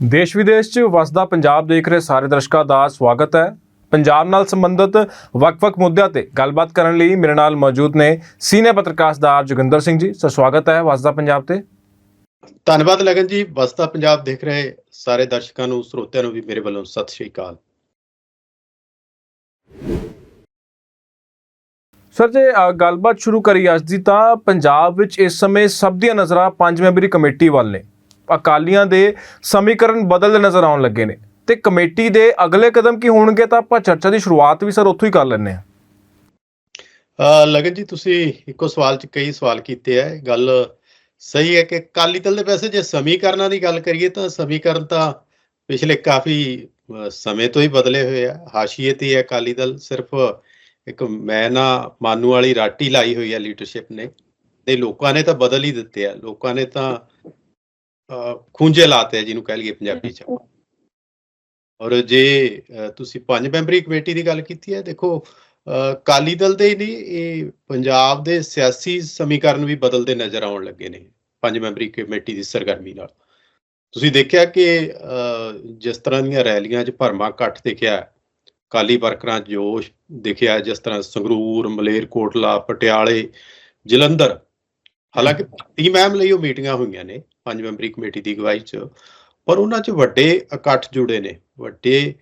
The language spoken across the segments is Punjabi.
ਦੇਸ਼ ਵਿਦੇਸ਼ 'ਚ ਵਸਦਾ ਪੰਜਾਬ ਦੇਖ ਰਹੇ ਸਾਰੇ ਦਰਸ਼ਕਾਂ ਦਾ ਸਵਾਗਤ ਹੈ। ਪੰਜਾਬ ਨਾਲ ਸੰਬੰਧਿਤ ਵੱਖ-ਵੱਖ ਮੁੱਦਿਆਂ ਤੇ ਗੱਲਬਾਤ ਕਰਨ ਲਈ ਮੇਰੇ ਨਾਲ ਮੌਜੂਦ ਨੇ ਸੀਨੀਅਰ ਪੱਤਰਕਾਰ ਸਰਦਾਰ ਜੋਗਿੰਦਰ ਸਿੰਘ ਜੀ। ਸੋ ਸਵਾਗਤ ਹੈ ਵਸਦਾ ਪੰਜਾਬ ਤੇ। ਧੰਨਵਾਦ ਲਗਨ ਜੀ। ਬਸਤਾ ਪੰਜਾਬ ਦੇਖ ਰਹੇ ਸਾਰੇ ਦਰਸ਼ਕਾਂ ਨੂੰ ਸਰੋਤਿਆਂ ਨੂੰ ਵੀ ਮੇਰੇ ਵੱਲੋਂ ਸਤਿ ਸ਼੍ਰੀ ਅਕਾਲ। ਸਰ ਜੇ ਗੱਲਬਾਤ ਸ਼ੁਰੂ ਕਰੀ ਅੱਜ ਦੀ ਤਾਂ ਪੰਜਾਬ ਵਿੱਚ ਇਸ ਸਮੇਂ ਸਭ ਦੀਆਂ ਨਜ਼ਰਾਂ ਪੰਜ ਮੈਂਬਰੀ ਕਮੇਟੀ ਵੱਲ ਨੇ। ਅਕਾਲੀਆਂ ਦੇ ਸਮੀਕਰਨ ਬਦਲਦੇ ਨਜ਼ਰ ਆਉਣ ਲੱਗੇ ਨੇ। ਤੇ ਕਮੇਟੀ ਦੇ ਅਗਲੇ ਕਦਮ ਕੀ ਹੋਣਗੇ ਤਾਂ ਆਪਾਂ ਚਰਚਾ ਦੀ ਸ਼ੁਰੂਆਤ ਵੀ ਸਰ ਉੱਥੋਂ ਹੀ ਕਰ ਲੈਂਦੇ ਹਾਂ। ਲਗਨ ਜੀ, ਤੁਸੀਂ ਇੱਕੋ ਸਵਾਲ 'ਚ ਕਈ ਸਵਾਲ ਕੀਤੇ ਆ ਗੱਲ ਸਹੀ ਹੈ ਕਿ ਕਾਲੀ ਦਲ ਦੇ ਵੈਸੇ ਜੇ ਸਮੀਕਰਨਾਂ ਦੀ ਗੱਲ ਕਰੀਏ ਤਾਂ ਸਮੀਕਰਨ ਤਾਂ ਪਿਛਲੇ ਕਾਫੀ ਸਮੇਂ ਤੋਂ ਹੀ ਬਦਲੇ ਹੋਏ ਆ। ਹਾਸ਼ੀਏ ਤੇ ਹੈ ਅਕਾਲੀ ਦਲ, ਸਿਰਫ ਇੱਕ ਮੈਂ ਨਾ ਮਾਨੂ ਵਾਲੀ ਰਾਟੀ ਲਾਈ ਹੋਈ ਹੈ ਲੀਡਰਸ਼ਿਪ ਨੇ। ਤੇ ਲੋਕਾਂ ਨੇ ਤਾਂ ਬਦਲ ਹੀ ਦਿੱਤੇ ਆ। ਲੋਕਾਂ ਨੇ ਤਾਂ ਖੂੰਜੇ ਲਾਤੇ ਜਿਹਨੂੰ ਕਹਿ ਲਈਏ ਪੰਜਾਬੀ 'ਚ। ਔਰ ਜੇ ਤੁਸੀਂ ਪੰਜ ਮੈਂਬਰੀ ਕਮੇਟੀ ਦੀ ਗੱਲ ਕੀਤੀ ਹੈ ਦੇਖੋ ਅਹ, ਅਕਾਲੀ ਦਲ ਦੇ ਹੀ ਨਹੀਂ ਇਹ ਪੰਜਾਬ ਦੇ ਸਿਆਸੀ ਸਮੀਕਰਨ ਵੀ ਬਦਲਦੇ ਨਜ਼ਰ ਆਉਣ ਲੱਗੇ ਨੇ ਪੰਜ ਮੈਂਬਰੀ ਕਮੇਟੀ ਦੀ ਸਰਗਰਮੀ ਨਾਲ। ਤੁਸੀਂ ਦੇਖਿਆ ਕਿ ਅਹ, ਜਿਸ ਤਰ੍ਹਾਂ ਦੀਆਂ ਰੈਲੀਆਂ 'ਚ ਭਰਮਾ ਇਕੱਠ ਦਿਖਿਆ ਕਾਲੀ ਵਰਕਰਾਂ ਜੋਸ਼ ਦਿਖਿਆ ਜਿਸ ਤਰ੍ਹਾਂ ਸੰਗਰੂਰ ਮਲੇਰਕੋਟਲਾ ਪਟਿਆਲੇ ਜਲੰਧਰ ਹਾਲਾਂਕਿ ਟੀ ਮੈਮ ਲਈ ਉਹ ਮੀਟਿੰਗਾਂ ਹੋਈਆਂ ਨੇ ਪੰਜ ਮੈਂਬਰੀ ਕਮੇਟੀ ਦੀ ਅਗਵਾਈ 'ਚ। ਪਰ ਉਹਨਾਂ 'ਚ ਵੱਡੇ ਇਕੱਠ ਜੁੜੇ ਨੇ। ਵੱਡੇ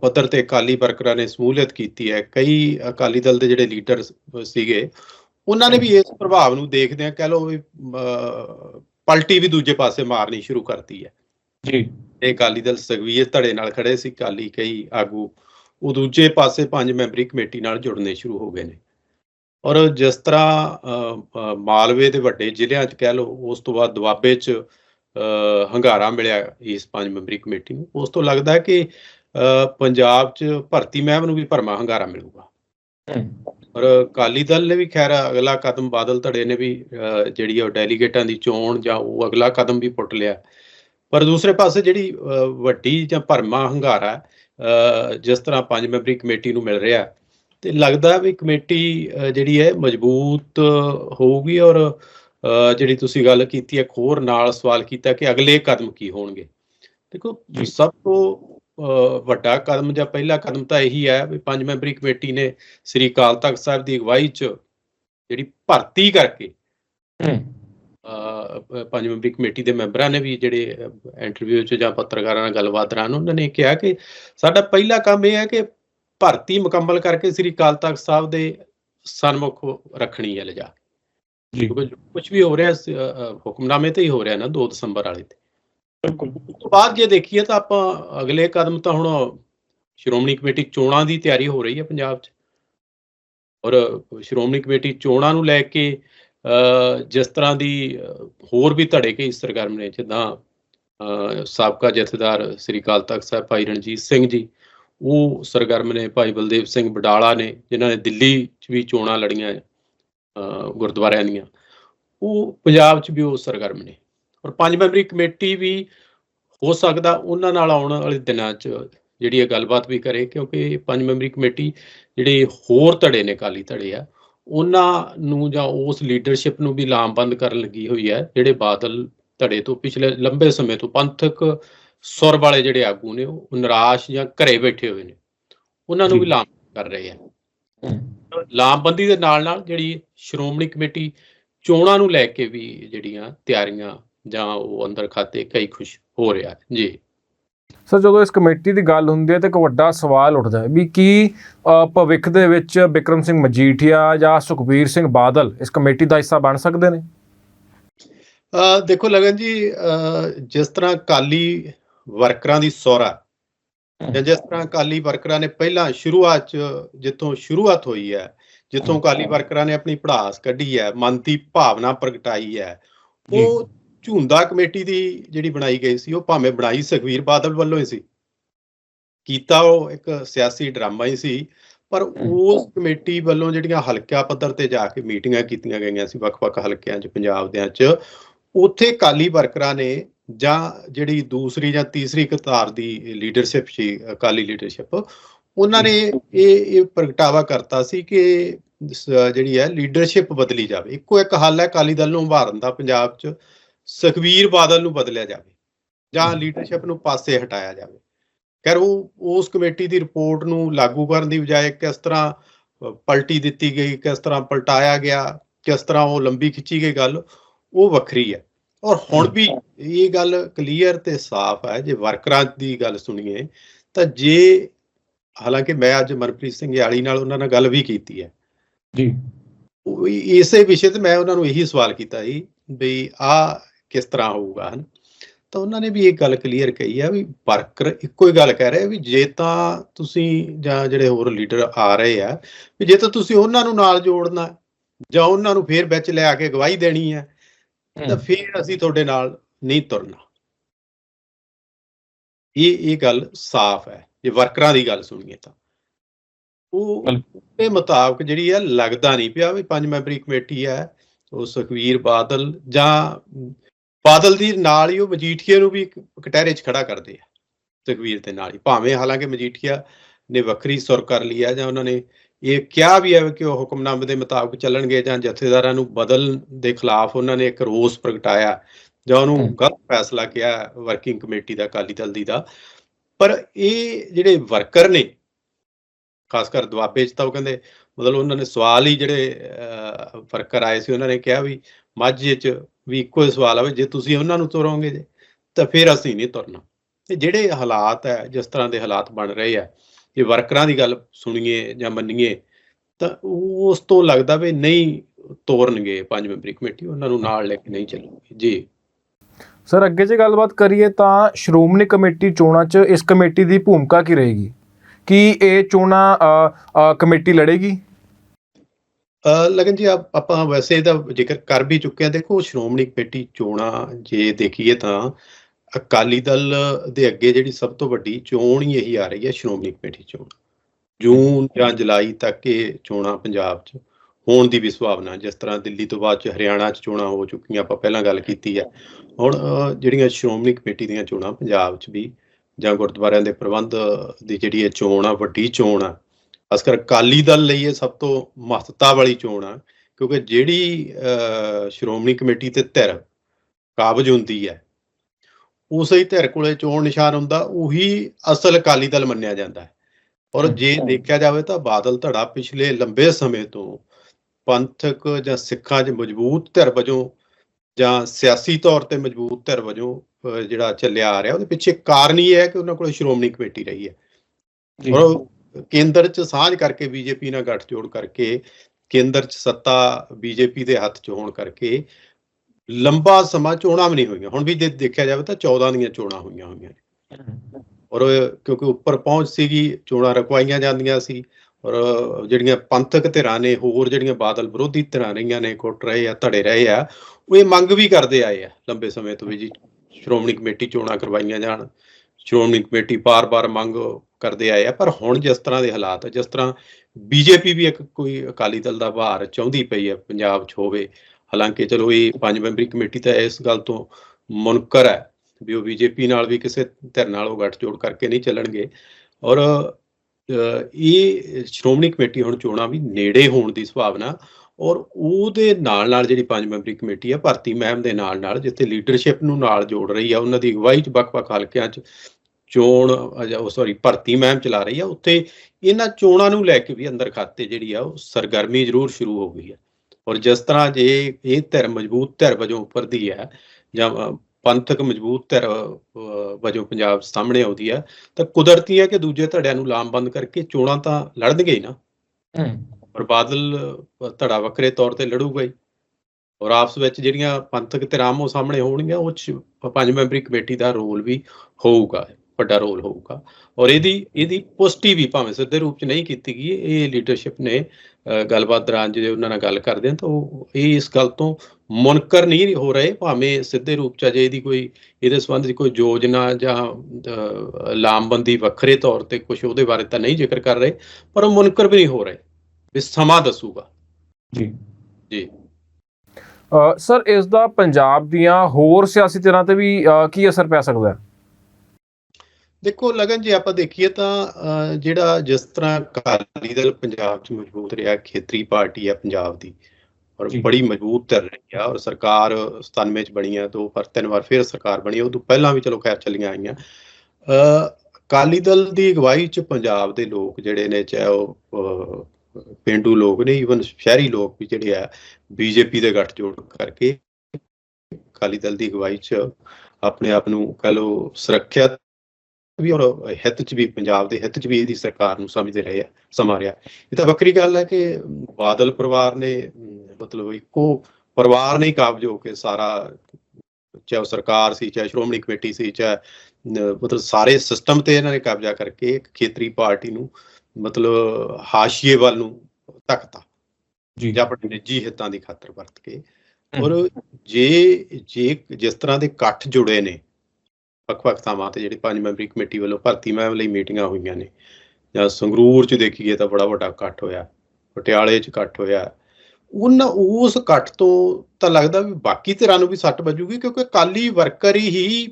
ਪੱਧਰ ਤੇ ਅਕਾਲੀ ਵਰਕਰਾਂ ਨੇ ਸਮੂਲੀਅਤ ਕੀਤੀ ਹੈ। ਕਈ ਅਕਾਲੀ ਦਲ ਦੇ ਜਿਹੜੇ ਲੀਡਰ ਸੀਗੇ ਉਹਨਾਂ ਨੇ ਵੀ ਇਸ ਪ੍ਰਭਾਵ ਨੂੰ ਦੇਖਦੇ ਆ ਕਹਿ ਲਓ ਵੀ ਪਲਟੀ ਵੀ ਦੂਜੇ ਪਾਸੇ ਮਾਰਨੀ ਸ਼ੁਰੂ ਕਰਤੀ ਹੈ। ਜੀ। ਇਹ ਅਕਾਲੀ ਦਲ ਸਗਵੀਰ ਧੜੇ ਨਾਲ ਖੜੇ ਸੀ। ਅਕਾਲੀ ਕਈ ਆਗੂ ਉਹ ਦੂਜੇ ਪਾਸੇ ਪੰਜ ਮੈਂਬਰੀ ਕਮੇਟੀ ਨਾਲ ਜੁੜਨੇ ਸ਼ੁਰੂ ਹੋ ਗਏ ਨੇ। ਔਰ ਜਿਸ ਤਰ੍ਹਾਂ ਮਾਲਵੇ ਦੇ ਵੱਡੇ ਜ਼ਿਲ੍ਹਿਆਂ 'ਚ ਕਹਿ ਲਓ ਉਸ ਤੋਂ ਬਾਅਦ ਦੁਆਬੇ 'ਚ ਹੰਗਾਰਾ ਮਿਲਿਆ ਇਸ ਪੰਜ ਮੈਂਬਰੀ ਕਮੇਟੀ ਨੂੰ ਉਸ ਤੋਂ ਲੱਗਦਾ ਹੈ ਕਿ ਪੰਜਾਬ 'ਚ ਭਰਤੀ ਮਹਿਮ ਨੂੰ ਵੀ ਭਰਮਾ ਹੰਗਾਰਾ ਮਿਲੂਗਾ। ਔਰ ਅਕਾਲੀ ਦਲ ਨੇ ਵੀ ਖੈਰ ਅਗਲਾ ਕਦਮ ਬਾਦਲ ਧੜੇ ਨੇ ਵੀ ਜਿਹੜੀ ਉਹ ਡੈਲੀਗੇਟਾਂ ਦੀ ਚੋਣ ਜਾਂ ਉਹ ਅਗਲਾ ਕਦਮ ਵੀ ਪੁੱਟ ਲਿਆ। ਪਰ ਦੂਸਰੇ ਪਾਸੇ ਜਿਹੜੀ ਵੱਡੀ ਜਾਂ ਭਰਮਾ ਹੰਗਾਰਾ ਜਿਸ ਤਰ੍ਹਾਂ ਪੰਜ ਮੈਂਬਰੀ ਕਮੇਟੀ ਨੂੰ ਮਿਲ ਰਿਹਾ ਤੇ ਲੱਗਦਾ ਵੀ ਕਮੇਟੀ ਜਿਹੜੀ ਹੈ ਮਜ਼ਬੂਤ ਹੋਊਗੀ ਔਰ ਜਿਹੜੀ ਤੁਸੀਂ ਗੱਲ ਕੀਤੀ ਹੈ ਖੋਰ ਨਾਲ ਸਵਾਲ ਕੀਤਾ ਕਿ ਅਗਲੇ ਕਦਮ ਕੀ ਹੋਣਗੇ ਦੇਖੋ। ਸਭ ਤੋਂ ਵੱਡਾ ਕਦਮ ਜਾਂ ਪਹਿਲਾ ਕਦਮ ਤਾਂ ਇਹੀ ਹੈ ਵੀ ਪੰਜ ਮੈਂਬਰੀ ਕਮੇਟੀ ਨੇ ਸ੍ਰੀ ਅਕਾਲ ਤਖਤ ਸਾਹਿਬ ਦੀ ਅਗਵਾਈ 'ਚ ਜਿਹੜੀ ਭਰਤੀ ਕਰਕੇ ਪੰਜ ਮੈਂਬਰੀ ਕਮੇਟੀ ਦੇ ਮੈਂਬਰਾਂ ਨੇ ਵੀ ਜਿਹੜੇ ਇੰਟਰਵਿਊ 'ਚ ਜਾਂ ਪੱਤਰਕਾਰਾਂ ਨਾਲ ਗੱਲਬਾਤ ਦੌਰਾਨ ਉਹਨਾਂ ਨੇ ਕਿਹਾ ਕਿ ਸਾਡਾ ਪਹਿਲਾ ਕੰਮ ਇਹ ਹੈ ਕਿ ਭਰਤੀ ਮੁਕੰਮਲ ਕਰਕੇ ਸ੍ਰੀ ਅਕਾਲ ਤਖਤ ਸਾਹਿਬ ਦੇ ਸਨਮੁਖ ਰੱਖਣੀ ਹੈ ਲਿਜਾ। ਜੀ। ਕੁਝ ਵੀ ਹੋ ਰਿਹਾ ਹੁਕਮਨਾਮੇ ਤੇ ਹੀ ਹੋ ਰਿਹਾ ਨਾ 2 ਦਸੰਬਰ ਵਾਲੇ ਤੇ। ਬਿਲਕੁਲ। ਉਸ ਤੋਂ ਬਾਅਦ ਜੇ ਦੇਖੀਏ ਤਾਂ ਆਪਾਂ ਅਗਲੇ ਕਦਮ ਤਾਂ ਹੁਣ ਸ਼੍ਰੋਮਣੀ ਕਮੇਟੀ ਚੋਣਾਂ ਦੀ ਤਿਆਰੀ ਹੋ ਰਹੀ ਹੈ ਪੰਜਾਬ 'ਚ। ਔਰ ਸ਼੍ਰੋਮਣੀ ਕਮੇਟੀ ਚੋਣਾਂ ਨੂੰ ਲੈ ਕੇ ਜਿਸ ਤਰ੍ਹਾਂ ਦੀ ਹੋਰ ਵੀ ਧੜੇ ਕਈ ਸਰਗਰਮ ਨੇ ਜਿੱਦਾਂ ਸਾਬਕਾ ਜਥੇਦਾਰ ਸ੍ਰੀ ਅਕਾਲ ਤਖਤ ਸਾਹਿਬ ਭਾਈ ਰਣਜੀਤ ਸਿੰਘ ਜੀ ਉਹ ਸਰਗਰਮ ਨੇ ਭਾਈ ਬਲਦੇਵ ਸਿੰਘ ਬਡਾਲਾ ਨੇ, ਜਿਨ੍ਹਾਂ ਨੇ ਦਿੱਲੀ 'ਚ ਵੀ ਚੋਣਾਂ ਲੜੀਆਂ ਗੁਰਦੁਆਰਿਆਂ ਦੀਆਂ, ਉਹ ਪੰਜਾਬ 'ਚ ਵੀ ਉਹ ਸਰਗਰਮ ਨੇ। ਔਰ ਪੰਜ ਮੈਂਬਰੀ ਕਮੇਟੀ ਵੀ ਹੋ ਸਕਦਾ ਉਹਨਾਂ ਨਾਲ ਆਉਣ ਵਾਲੇ ਦਿਨਾਂ 'ਚ ਜਿਹੜੀ ਇਹ ਗੱਲਬਾਤ ਵੀ ਕਰੇ, ਕਿਉਂਕਿ ਪੰਜ ਮੈਂਬਰੀ ਕਮੇਟੀ ਜਿਹੜੇ ਹੋਰ ਧੜੇ ਨੇ ਕਾਲੀ ਧੜੇ ਆ, ਉਹਨਾਂ ਨੂੰ ਜਾਂ ਉਸ ਲੀਡਰਸ਼ਿਪ ਨੂੰ ਵੀ ਲਾਮਬੰਦ ਕਰਨ ਲੱਗੀ ਹੋਈ ਹੈ, ਜਿਹੜੇ ਬਾਦਲ ਧੜੇ ਤੋਂ ਪਿਛਲੇ ਲੰਬੇ ਸਮੇਂ ਤੋਂ ਪੰਥਕ ਸੁਰ ਵਾਲੇ ਜਿਹੜੇ ਆਗੂ ਨੇ ਉਹ ਨਿਰਾਸ਼ ਜਾਂ ਘਰੇ ਬੈਠੇ ਹੋਏ ਨੇ। ਉਹਨਾਂ ਨੂੰ ਵੀ। ਲਾਮ ਕਰ ਰਹੇ ਆ। ਲਾਮਬੰਦੀ ਦੇ ਨਾਲ ਨਾਲ ਜਿਹੜੀ ਸ਼੍ਰੋਮਣੀ ਕਮੇਟੀ ਚੋਣਾਂ ਨੂੰ ਲੈ ਕੇ ਵੀ ਜਿਹੜੀਆਂ ਤਿਆਰੀਆਂ ਜਾਂ ਉਹ ਅੰਦਰ ਖਾਤੇ ਕਈ ਖੁਸ਼ ਹੋ ਰਿਹਾ ਜੀ। ਸਰ ਜਦੋਂ ਇਸ ਕਮੇਟੀ ਦੀ ਗੱਲ ਹੁੰਦੀ ਹੈ ਤਾਂ ਇੱਕ ਵੱਡਾ ਸਵਾਲ ਉੱਠਦਾ ਹੈ ਵੀ ਕੀ ਭਵਿੱਖ ਦੇ ਵਿੱਚ ਬਿਕਰਮ ਸਿੰਘ ਮਜੀਠੀਆ ਜਾਂ ਸੁਖਬੀਰ ਸਿੰਘ ਬਾਦਲ ਇਸ ਕਮੇਟੀ ਦਾ ਹਿੱਸਾ ਬਣ ਸਕਦੇ ਨੇ? ਅ ਦੇਖੋ ਲਗਨ ਜੀ ਜਿਸ ਤਰ੍ਹਾਂ ਕਾਲੀ ਵਰਕਰਾਂ ਦੀ ਸੋਰਾ। ਜਾਂ ਜਿਸ ਤਰ੍ਹਾਂ ਕਾਲੀ ਵਰਕਰਾਂ ਨੇ ਪਹਿਲਾਂ ਸ਼ੁਰੂਆਤ ਚ ਜਿੱਥੋਂ ਸ਼ੁਰੂਆਤ ਹੋਈ ਹੈ ਜਿੱਥੋਂ ਕਾਲੀ ਵਰਕਰਾਂ ਨੇ ਆਪਣੀ ਪੜਾਸ ਕੱਢੀ ਹੈ ਮਨ ਦੀ ਭਾਵਨਾ ਪ੍ਰਗਟਾਈ ਹੈ। ਉਹ ਝੁੰਦਾ ਕਮੇਟੀ ਦੀ ਜਿਹੜੀ ਬਣਾਈ ਗਈ ਸੀ ਉਹ ਭਾਵੇਂ ਬਣਾਈ ਸੁਖਵੀਰ ਬਾਦਲ ਵੱਲੋਂ ਹੀ ਸੀ। ਕੀਤਾ ਉਹ ਇੱਕ ਸਿਆਸੀ ਡਰਾਮਾ ਹੀ ਸੀ ਪਰ ਉਸ ਕਮੇਟੀ ਵੱਲੋਂ ਜਿਹੜੀਆਂ ਹਲਕਾ ਪੱਧਰ ਤੇ ਜਾ ਕੇ ਮੀਟਿੰਗਾਂ ਕੀਤੀਆਂ ਗਈਆਂ ਸੀ ਵੱਖ-ਵੱਖ ਹਲਕਿਆਂ 'ਚ ਪੰਜਾਬ ਦਿਆਂ 'ਚ ਉੱਥੇ ਕਾਲੀ ਵਰਕਰਾਂ ਨੇ ਜਾਂ ਜਿਹੜੀ ਦੂਸਰੀ ਜਾਂ ਤੀਸਰੀ ਕਤਾਰ ਦੀ ਲੀਡਰਸ਼ਿਪ ਸੀ ਅਕਾਲੀ ਲੀਡਰਸ਼ਿਪ ਉਹਨਾਂ ਨੇ ਇਹ ਇਹ ਪ੍ਰਗਟਾਵਾ ਕਰਤਾ ਸੀ ਕਿ ਜਿਹੜੀ ਹੈ ਲੀਡਰਸ਼ਿਪ ਬਦਲੀ ਜਾਵੇ। ਇੱਕੋ ਇੱਕ ਹੱਲ ਹੈ ਅਕਾਲੀ ਦਲ ਨੂੰ ਉਭਾਰਨ ਦਾ ਪੰਜਾਬ 'ਚ ਸੁਖਵੀਰ ਬਾਦਲ ਨੂੰ ਬਦਲਿਆ ਜਾਵੇ ਜਾਂ ਲੀਡਰਸ਼ਿਪ ਨੂੰ ਪਾਸੇ ਹਟਾਇਆ ਜਾਵੇ। ਖੈਰ ਉਹ ਉਸ ਕਮੇਟੀ ਦੀ ਰਿਪੋਰਟ ਨੂੰ ਲਾਗੂ ਕਰਨ ਦੀ ਬਜਾਏ ਕਿਸ ਤਰ੍ਹਾਂ ਪਲਟੀ ਦਿੱਤੀ ਗਈ ਕਿਸ ਤਰ੍ਹਾਂ ਪਲਟਾਇਆ ਗਿਆ ਕਿਸ ਤਰ੍ਹਾਂ ਉਹ ਲੰਬੀ ਖਿੱਚੀ ਗਈ ਗੱਲ ਉਹ ਵੱਖਰੀ ਹੈ। ਔਰ ਹੁਣ ਵੀ ਇਹ ਗੱਲ ਕਲੀਅਰ ਤੇ ਸਾਫ਼ ਹੈ ਜੇ ਵਰਕਰਾਂ ਦੀ ਗੱਲ ਸੁਣੀਏ ਤਾਂ ਜੇ ਹਾਲਾਂਕਿ ਮੈਂ ਅੱਜ ਮਨਪ੍ਰੀਤ ਸਿੰਘ ਯਾਲੀ ਨਾਲ ਉਹਨਾਂ ਨਾਲ ਗੱਲ ਵੀ ਕੀਤੀ ਹੈ। ਜੀ। ਇਸੇ ਵਿਸ਼ੇ ਤੇ ਮੈਂ ਉਹਨਾਂ ਨੂੰ ਇਹੀ ਸਵਾਲ ਕੀਤਾ ਸੀ ਵੀ ਆ ਕਿਸ ਤਰ੍ਹਾਂ ਹੋਊਗਾ ਹਨ। ਤਾਂ ਉਹਨਾਂ ਨੇ ਵੀ ਇਹ ਗੱਲ ਕਲੀਅਰ ਕਹੀ ਹੈ ਵੀ ਵਰਕਰ ਇੱਕੋ ਹੀ ਗੱਲ ਕਹਿ ਰਹੇ ਆ ਵੀ ਜੇ ਤਾਂ ਤੁਸੀਂ ਜਾਂ ਜਿਹੜੇ ਹੋਰ ਲੀਡਰ ਆ ਰਹੇ ਆ ਵੀ ਜੇ ਤਾਂ ਤੁਸੀਂ ਉਹਨਾਂ ਨੂੰ ਨਾਲ ਜੋੜਨਾ ਜਾਂ ਉਹਨਾਂ ਨੂੰ ਫੇਰ ਵਿੱਚ ਲਿਆ ਕੇ ਗਵਾਹੀ ਦੇਣੀ ਹੈ ਤਾਂ ਫਿਰ ਅਸੀਂ ਤੁਹਾਡੇ ਨਾਲ ਨਹੀਂ ਤੁਰਨਾ। ਇਹ ਇਹ ਗੱਲ ਸਾਫ਼ ਹੈ। ਜੇ ਵਰਕਰਾਂ ਦੀ ਗੱਲ ਸੁਣੀਏ ਤਾਂ। ਉਹ। ਦੇ ਮੁਤਾਬਕ ਜਿਹੜੀ ਹੈ ਲੱਗਦਾ ਨਹੀਂ ਪਿਆ ਵੀ ਪੰਜ ਮੈਂਬਰੀ ਕਮੇਟੀ ਹੈ ਉਹ ਸੁਖਵੀਰ ਬਾਦਲ ਜਾਂ ਬਾਦਲ ਦੀ ਨਾਲ ਹੀ ਉਹ ਮਜੀਠੀਆ ਨੂੰ ਵੀ ਕਟਹਿਰੇ 'ਚ ਖੜਾ ਕਰਦੇ ਆ ਸੁਖਵੀਰ ਦੇ ਨਾਲ ਹੀ। ਭਾਵੇਂ ਹਾਲਾਂਕਿ ਮਜੀਠੀਆ ਨੇ ਵੱਖਰੀ ਸੁਰ ਕਰ ਲਿਆ ਜਾਂ ਉਹਨਾਂ ਨੇ ਇਹ ਕਿਹਾ ਵੀ ਹੈ ਕਿ ਉਹ ਹੁਕਮਨਾਮੇ ਦੇ ਮੁਤਾਬਕ ਚੱਲਣਗੇ ਜਾਂ ਜਥੇਦਾਰਾਂ ਨੂੰ ਬਦਲ ਦੇ ਖਿਲਾਫ ਉਹਨਾਂ ਨੇ ਇੱਕ ਰੋਸ ਪ੍ਰਗਟਾਇਆ ਜਾਂ ਉਹਨੂੰ। ਗਲਤ ਫੈਸਲਾ ਕਿਹਾ ਵਰਕਿੰਗ ਕਮੇਟੀ ਦਾ ਅਕਾਲੀ ਦਲ ਦੀ ਦਾ ਪਰ ਇਹ ਜਿਹੜੇ ਵਰਕਰ ਨੇ ਖਾਸ ਕਰ ਦੁਆਬੇ 'ਚ ਤਾਂ ਉਹ ਕਹਿੰਦੇ ਮਤਲਬ ਉਹਨਾਂ ਨੇ ਸਵਾਲ ਹੀ ਜਿਹੜੇ ਵਰਕਰ ਆਏ ਸੀ ਉਹਨਾਂ ਨੇ ਕਿਹਾ ਵੀ ਮਾਝੇ 'ਚ ਵੀ ਇੱਕੋ ਹੀ ਸਵਾਲ ਆਵੇ ਜੇ ਤੁਸੀਂ ਉਹਨਾਂ ਨੂੰ ਤੁਰੋਗੇ ਜੇ ਤਾਂ ਫਿਰ ਅਸੀਂ ਨਹੀਂ ਤੁਰਨਾ ਤੇ ਜਿਹੜੇ ਹਾਲਾਤ ਹੈ ਜਿਸ ਤਰ੍ਹਾਂ ਦੇ ਹਾਲਾਤ ਬਣ ਰਹੇ ਆ ਜੇ ਵਰਕਰਾਂ ਦੀ ਗੱਲ ਸੁਣੀਏ ਜਾਂ ਮੰਨੀਏ ਤਾਂ ਉਸ ਤੋਂ ਲੱਗਦਾ ਵੀ ਨਹੀਂ ਤੋਰਨਗੇ ਪੰਜ ਮੈਂਬਰੀ ਕਮੇਟੀ ਉਹਨਾਂ ਨੂੰ ਨਾਲ ਲੈ ਕੇ ਨਹੀਂ ਚੱਲੂਗੀ ਜੀ। ਸਰ ਅੱਗੇ ਜੇ ਗੱਲਬਾਤ ਕਰੀਏ ਤਾਂ ਸ਼੍ਰੋਮਣੀ ਕਮੇਟੀ ਚੋਣਾਂ 'ਚ ਇਸ ਕਮੇਟੀ ਦੀ ਭੂਮਿਕਾ ਕੀ ਰਹੇਗੀ? ਕੀ ਇਹ ਚੋਣਾਂ ਕਮੇਟੀ ਲੜੇਗੀ? ਲਗਨ ਜੀ ਆਪ- ਵੈਸੇ ਇਹਦਾ ਜ਼ਿਕਰ ਕਰ ਵੀ ਚੁੱਕੇ ਹਾਂ। ਦੇਖੋ ਸ਼੍ਰੋਮਣੀ ਕਮੇਟੀ ਚੋਣਾਂ ਜੇ ਦੇਖੀਏ ਤਾਂ ਅਕਾਲੀ ਦਲ ਦੇ ਅੱਗੇ ਜਿਹੜੀ ਸਭ ਤੋਂ ਵੱਡੀ ਚੋਣ ਹੀ ਇਹੀ ਆ ਰਹੀ ਹੈ, ਸ਼੍ਰੋਮਣੀ ਕਮੇਟੀ ਚੋਣ। ਜੂਨ ਜਾਂ ਜੁਲਾਈ ਤੱਕ ਇਹ ਚੋਣਾਂ ਪੰਜਾਬ 'ਚ ਹੋਣ ਦੀ ਵੀ ਸੰਭਾਵਨਾ ਜਿਸ ਤਰ੍ਹਾਂ ਦਿੱਲੀ ਤੋਂ ਬਾਅਦ 'ਚ ਹਰਿਆਣਾ 'ਚ ਚੋਣਾਂ ਹੋ ਚੁੱਕੀਆਂ, ਆਪਾਂ ਪਹਿਲਾਂ ਗੱਲ ਕੀਤੀ ਹੈ। ਹੁਣ ਜਿਹੜੀਆਂ ਸ਼੍ਰੋਮਣੀ ਕਮੇਟੀ ਦੀਆਂ ਚੋਣਾਂ ਪੰਜਾਬ 'ਚ ਵੀ ਜਾਂ ਗੁਰਦੁਆਰਿਆਂ ਦੇ ਪ੍ਰਬੰਧ ਦੀ ਜਿਹੜੀ ਇਹ ਚੋਣ ਆ, ਵੱਡੀ ਚੋਣ ਆ, ਖਾਸ ਕਰ ਅਕਾਲੀ ਦਲ ਲਈ ਇਹ ਸਭ ਤੋਂ ਮਹੱਤਤਾ ਵਾਲੀ ਚੋਣ ਆ, ਕਿਉਂਕਿ ਜਿਹੜੀ ਸ਼੍ਰੋਮਣੀ ਕਮੇਟੀ ਤੇ ਧਿਰ ਕਾਬਜ ਹੁੰਦੀ ਹੈ ਉਸੇ ਹੀ ਧਿਰ ਕੋਲੇ ਚੋਣ ਨਿਸ਼ਾਨ ਹੁੰਦਾ ਉਹੀ ਅਸਲ ਅਕਾਲੀ ਦਲ ਮੰਨਿਆ ਜਾਂਦਾ ਹੈ। ਔਰ ਜੇ ਦੇਖਿਆ ਜਾਵੇ ਤਾਂ ਬਾਦਲ ਧੜਾ ਪਿਛਲੇ ਲੰਬੇ ਸਮੇਂ ਤੋਂ ਪੰਥਕ ਜਾਂ ਸਿੱਖਾਂ 'ਚ ਮਜ਼ਬੂਤ ਧਿਰ ਵਜੋਂ ਜਾਂ ਸਿਆਸੀ ਤੌਰ ਤੇ ਮਜ਼ਬੂਤ ਧਿਰ ਵਜੋਂ ਜਿਹੜਾ ਚੱਲਿਆ ਆ ਰਿਹਾ ਉਹਦੇ ਪਿੱਛੇ ਕਾਰਨ ਹੀ ਹੈ ਕਿ ਉਹਨਾਂ ਕੋਲ ਸ਼੍ਰੋਮਣੀ ਕਮੇਟੀ ਰਹੀ ਹੈ। ਔਰ ਕੇਂਦਰ 'ਚ ਸਾਂਝ ਕਰਕੇ ਬੀਜੇਪੀ ਨਾਲ ਗੱਠਜੋੜ ਕਰਕੇ ਕੇਂਦਰ 'ਚ ਸੱਤਾ ਬੀਜੇਪੀ ਦੇ ਹੱਥ 'ਚ ਹੋਣ ਕਰਕੇ ਲੰਬਾ ਸਮਾਂ ਚੋਣਾਂ ਵੀ ਨਹੀਂ ਹੋਈਆਂ। ਹੁਣ ਵੀ ਜੇ ਦੇਖਿਆ ਜਾਵੇ ਤਾਂ 14 ਦੀਆਂ ਚੋਣਾਂ ਹੋਈਆਂ ਹੋਈਆਂ ਨੇ। ਔਰ ਕਿਉਂਕਿ ਉੱਪਰ ਪਹੁੰਚ ਸੀਗੀ, ਚੋਣਾਂ ਰਕਵਾਈਆਂ ਜਾਂਦੀਆਂ ਸੀ। ਔਰ ਜਿਹੜੀਆਂ ਪੰਥਕ ਧਿਰਾਂ ਨੇ, ਹੋਰ ਜਿਹੜੀਆਂ ਬਾਦਲ ਵਿਰੋਧੀ ਧਿਰਾਂ ਰਹੀਆਂ ਨੇ, ਕੁੱਟ ਰਹੇ ਆ, ਧੜੇ ਰਹੇ ਆ, ਉਹ ਇਹ ਮੰਗ ਵੀ ਕਰਦੇ ਆਏ ਆ ਲੰਬੇ ਸਮੇਂ ਤੋਂ ਵੀ ਜੀ, ਸ਼੍ਰੋਮਣੀ ਕਮੇਟੀ ਚੋਣਾਂ ਕਰਵਾਈਆਂ ਜਾਣ। ਸ਼੍ਰੋਮਣੀ ਕਮੇਟੀ ਬਾਰ-ਬਾਰ ਮੰਗ ਕਰਦੇ ਆਏ ਆ। ਪਰ ਹੁਣ ਜਿਸ ਤਰ੍ਹਾਂ ਦੇ ਹਾਲਾਤ ਜਿਸ ਤਰ੍ਹਾਂ ਬੀਜੇਪੀ ਵੀ ਇੱਕ ਕੋਈ ਅਕਾਲੀ ਦਲ ਦਾ ਭਾਰ ਚਾਹੁੰਦੀ ਪਈ ਹੈ ਪੰਜਾਬ 'ਚ ਹੋਵੇ ਹਾਲਾਂਕਿ ਚਲੋ ਇਹ ਪੰਜ ਮੈਂਬਰੀ ਕਮੇਟੀ ਤਾਂ ਇਸ ਗੱਲ ਤੋਂ ਮੁਨਕਰ ਹੈ ਵੀ ਉਹ ਬੀਜੇਪੀ ਨਾਲ ਵੀ ਕਿਸੇ ਧਿਰ ਨਾਲ ਉਹ ਗੱਠਜੋੜ ਕਰਕੇ ਨਹੀਂ ਚੱਲਣਗੇ। ਔਰ ਇਹ ਸ਼੍ਰੋਮਣੀ ਕਮੇਟੀ ਹੁਣ ਚੋਣਾਂ ਵੀ ਨੇੜੇ ਹੋਣ ਦੀ ਸੰਭਾਵਨਾ ਔਰ ਉਹਦੇ ਨਾਲ ਨਾਲ ਜਿਹੜੀ ਪੰਜ ਮੈਂਬਰੀ ਕਮੇਟੀ ਆ, ਭਰਤੀ ਮਹਿਮ ਦੇ ਨਾਲ ਨਾਲ ਜਿੱਥੇ ਲੀਡਰਸ਼ਿਪ ਨੂੰ ਨਾਲ ਜੋੜ ਰਹੀ ਆ, ਉਹਨਾਂ ਦੀ ਅਗਵਾਈ 'ਚ ਵੱਖ-ਵੱਖ ਹਲਕਿਆਂ 'ਚ ਚੋਣ ਉਹ ਸੌਰੀ ਭਰਤੀ ਮਹਿਮ ਚਲਾ ਰਹੀ ਆ, ਉੱਥੇ ਇਹਨਾਂ ਚੋਣਾਂ ਨੂੰ ਲੈ ਕੇ ਵੀ ਅੰਦਰ ਖਾਤੇ ਜਿਹੜੀ ਆ, ਉਹ ਸਰਗਰਮੀ ਜ਼ਰੂਰ ਸ਼ੁਰੂ ਹੋ ਗਈ ਹੈ ਔਰ ਜਿਸ ਤਰ੍ਹਾਂ ਜੇ ਇਹ ਧਿਰ ਮਜ਼ਬੂਤ ਧਿਰ ਵਜੋਂ ਉੱਪਰਦੀ ਹੈ ਜਾਂ ਪੰਥਕ ਮਜ਼ਬੂਤ ਧਿਰ ਵਜੋਂ ਪੰਜਾਬ ਸਾਹਮਣੇ ਆਉਂਦੀ ਹੈ ਤਾਂ ਕੁਦਰਤੀ ਹੈ ਕਿ ਦੂਜੇ ਧੜਿਆਂ ਨੂੰ ਲਾਮਬੰਦ ਕਰਕੇ ਚੋਣਾਂ ਤਾਂ ਲੜਨਗੇ ਹੀ ਨਾ? ਪਰ ਬਾਦਲ ਧੜਾ ਵੱਖਰੇ ਤੌਰ ਤੇ ਲੜੂਗਾ ਹੀ। ਔਰ ਆਪਸ ਵਿੱਚ ਜਿਹੜੀਆਂ ਪੰਥਕ ਧਿਰਾਂ ਉਹ ਸਾਹਮਣੇ ਹੋਣਗੀਆਂ ਉਹ ਪੰਜ ਮੈਂਬਰੀ ਕਮੇਟੀ ਦਾ ਰੋਲ ਵੀ ਹੋਊਗਾ ਵੱਡਾ ਰੋਲ ਹੋਊਗਾ। ਔਰ ਇਹਦੀ ਇਹਦੀ ਪੁਸ਼ਟੀ ਵੀ ਭਾਵੇਂ ਸਿੱਧੇ ਰੂਪ 'ਚ ਨਹੀਂ ਕੀਤੀ ਗਈ ਇਹ ਲੀਡਰਸ਼ਿਪ ਨੇ ਗੱਲਬਾਤ ਦੌਰਾਨ ਜਿਹੜੇ ਉਹਨਾਂ ਨਾਲ ਗੱਲ ਕਰਦੇ ਆ ਤਾਂ ਉਹ ਇਹ ਇਸ ਗੱਲ ਤੋਂ ਮੁਨਕਰ ਨਹੀਂ ਹੋ ਰਹੇ ਭਾਵੇਂ ਸਿੱਧੇ ਰੂਪ 'ਚ ਅਜੇ ਇਹਦੀ ਕੋਈ ਇਹਦੇ ਸੰਬੰਧ ਦੀ ਕੋਈ ਯੋਜਨਾ ਜਾਂ ਲਾਮਬੰਦੀ ਵੱਖਰੇ ਤੌਰ ਤੇ ਕੁਝ ਉਹਦੇ ਬਾਰੇ ਤਾਂ ਨਹੀਂ ਜ਼ਿਕਰ ਕਰ ਰਹੇ ਪਰ ਉਹ ਮੁਨਕਰ ਵੀ ਨਹੀਂ ਹੋ ਰਹੇ ਵੀ ਸਮਾਂ ਦੱਸੂਗਾ। ਜੀ। ਜੀ। ਸਰ ਇਸ ਦਾ ਪੰਜਾਬ ਦੀਆਂ ਹੋਰ ਸਿਆਸੀ ਧਿਰਾਂ ਤੇ ਵੀ ਕੀ ਅਸਰ ਪੈ ਸਕਦਾ ਹੈ? ਦੇਖੋ ਲਗਨ ਜੇ ਆਪਾਂ ਦੇਖੀਏ ਤਾਂ ਜਿਹੜਾ ਜਿਸ ਤਰ੍ਹਾਂ ਅਕਾਲੀ ਦਲ ਪੰਜਾਬ 'ਚ ਮਜ਼ਬੂਤ ਰਿਹਾ ਖੇਤਰੀ ਪਾਰਟੀ ਹੈ ਪੰਜਾਬ ਦੀ ਔਰ। ਬੜੀ ਮਜ਼ਬੂਤ ਧਿਰ ਰਹੀ ਆ ਔਰ ਸਰਕਾਰ 97 ਚ ਬਣੀ ਆ ਦੋ ਵਾਰ ਤਿੰਨ ਵਾਰ ਫਿਰ ਸਰਕਾਰ ਬਣੀ ਉਹ ਤੋਂ ਪਹਿਲਾਂ ਵੀ ਚਲੋ ਖੈਰ ਚੱਲੀਆਂ ਆਈਆਂ ਅ ਅਕਾਲੀ ਦਲ ਦੀ ਅਗਵਾਈ ਚ ਪੰਜਾਬ ਦੇ ਲੋਕ ਜਿਹੜੇ ਨੇ ਚਾਹੇ ਉਹ ਪੇਂਡੂ ਲੋਕ ਨੇ ਈਵਨ ਸ਼ਹਿਰੀ ਲੋਕ ਵੀ ਜਿਹੜੇ ਆ ਬੀਜੇਪੀ ਦੇ ਗੱਠਜੋੜ ਕਰਕੇ ਅਕਾਲੀ ਦਲ ਦੀ ਅਗਵਾਈ ਚ ਆਪਣੇ ਆਪ ਨੂੰ ਕਹ ਲਓ ਸੁਰੱਖਿਅਤ ਵੀ ਔਰ ਹਿੱਤ ਚ ਵੀ ਪੰਜਾਬ ਦੇ ਹਿੱਤ ਚ ਵੀ ਇਹਦੀ ਸਰਕਾਰ ਨੂੰ ਸਮਝਦੇ ਰਹੇ ਆ ਸਮਾਂ ਰਿਹਾ। ਇਹ ਤਾਂ ਵੱਖਰੀ ਗੱਲ ਹੈ ਕਿ ਬਾਦਲ ਪਰਿਵਾਰ ਨੇ ਮਤਲਬ ਇੱਕੋ ਪਰਿਵਾਰ ਨੇ ਕਾਬਜ ਹੋ ਕੇ ਸਾਰਾ ਚਾਹੇ ਸਰਕਾਰ ਸੀ ਚਾਹੇ ਸ਼੍ਰੋਮਣੀ ਕਮੇਟੀ ਸੀ ਚਾਹੇ ਮਤਲਬ ਸਾਰੇ ਸਿਸਟਮ ਤੇ ਇਹਨਾਂ ਨੇ ਕਬਜ਼ਾ ਕਰਕੇ ਇੱਕ ਖੇਤਰੀ ਪਾਰਟੀ ਨੂੰ ਮਤਲਬ ਹਾਸ਼ੀਏ ਵੱਲ ਨੂੰ ਧੱਕਤਾ। ਜੀ। ਜਾਂ ਆਪਣੇ ਨਿੱਜੀ ਹਿੱਤਾਂ ਦੀ ਖਾਤਰ ਵਰਤ ਕੇ। ਔਰ ਜੇ ਜੇ ਜਿਸ ਤਰ੍ਹਾਂ ਦੇ ਇਕੱਠ ਜੁੜੇ ਨੇ ਵੱਖ-ਵੱਖ ਥਾਵਾਂ ਤੇ ਜਿਹੜੀ ਪੰਜ ਮੈਂਬਰੀ ਕਮੇਟੀ ਵੱਲੋਂ ਭਰਤੀ ਮਹਿਮ ਲਈ ਮੀਟਿੰਗਾਂ ਹੋਈਆਂ ਨੇ। ਜਾਂ ਸੰਗਰੂਰ ਚ ਦੇਖੀਏ ਤਾਂ ਬੜਾ ਵੱਡਾ ਇਕੱਠ ਹੋਇਆ, ਪਟਿਆਲੇ ਚ ਇਕੱਠ ਹੋਇਆ। ਉਹਨਾਂ ਉਸ ਇਕੱਠ ਤੋਂ ਤਾਂ ਲੱਗਦਾ ਵੀ ਬਾਕੀ ਧਿਰਾਂ ਨੂੰ ਵੀ ਸੱਟ ਵੱਜੂਗੀ, ਕਿਉਂਕਿ ਕਾਲੀ ਵਰਕਰ ਹੀ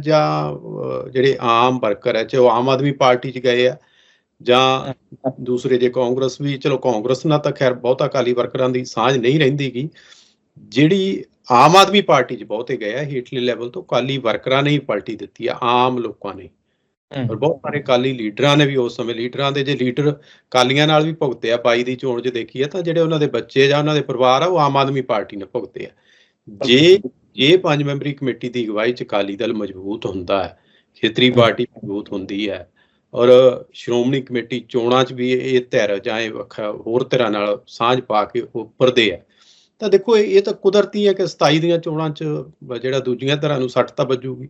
ਜਾਂ ਜਿਹੜੇ ਆਮ ਵਰਕਰ ਹੈ, ਚਾਹੇ ਉਹ ਆਮ ਆਦਮੀ ਪਾਰਟੀ ਚ ਗਏ ਆ, ਜਾਂ ਦੂਸਰੇ ਜੇ ਕਾਂਗਰਸ ਵੀ, ਚਲੋ ਕਾਂਗਰਸ ਨਾਲ ਤਾਂ ਖੈਰ ਬਹੁਤਾ ਅਕਾਲੀ ਵਰਕਰਾਂ ਦੀ ਸਾਂਝ ਨਹੀਂ ਰਹਿੰਦੀਗੀ। ਜਿਹੜੀ ਆਮ ਆਦਮੀ ਪਾਰਟੀ 'ਚ ਬਹੁਤੇ ਗਏ ਆ ਹੇਠਲੇ ਲੈਵਲ ਤੋਂ ਕਾਲੀ ਵਰਕਰਾਂ ਨੇ ਹੀ ਪਾਰਟੀ ਦਿੱਤੀ ਆ ਆਮ ਲੋਕਾਂ ਨੇ। ਔਰ ਬਹੁਤ ਸਾਰੇ ਕਾਲੀ ਲੀਡਰਾਂ ਨੇ ਵੀ ਉਸ ਸਮੇਂ ਲੀਡਰਾਂ ਦੇ ਜੇ ਲੀਡਰ ਕਾਲੀਆਂ ਨਾਲ ਵੀ ਭੁਗਤੇ ਆ 22 ਦੀ ਚੋਣ 'ਚ ਦੇਖੀਏ ਤਾਂ ਜਿਹੜੇ ਉਹਨਾਂ ਦੇ ਬੱਚੇ ਜਾਂ ਉਹਨਾਂ ਦੇ ਪਰਿਵਾਰ ਆ ਉਹ ਆਮ ਆਦਮੀ ਪਾਰਟੀ ਨਾਲ ਭੁਗਤੇ ਆ। ਜੇ ਜੇ ਪੰਜ ਮੈਂਬਰੀ ਕਮੇਟੀ ਦੀ ਅਗਵਾਈ 'ਚ ਅਕਾਲੀ ਦਲ ਮਜ਼ਬੂਤ ਹੁੰਦਾ ਹੈ ਖੇਤਰੀ ਪਾਰਟੀ ਮਜ਼ਬੂਤ ਹੁੰਦੀ ਹੈ ਔਰ ਸ਼੍ਰੋਮਣੀ ਕਮੇਟੀ ਚੋਣਾਂ 'ਚ ਵੀ ਇਹ ਧਿਰ ਜਾਂ ਇਹ ਹੋਰ ਧਿਰਾਂ ਨਾਲ ਸਾਂਝ ਪਾ ਕੇ ਉੱਪਰਦੇ ਆ ਤਾਂ ਦੇਖੋ ਇਹ ਤਾਂ ਕੁਦਰਤੀ ਹੈ ਕਿ 27 ਦੀਆਂ ਚੋਣਾਂ 'ਚ ਜਿਹੜਾ ਦੂਜੀਆਂ ਧਿਰਾਂ ਨੂੰ ਸੱਟ ਤਾਂ ਵੱਜੂਗੀ।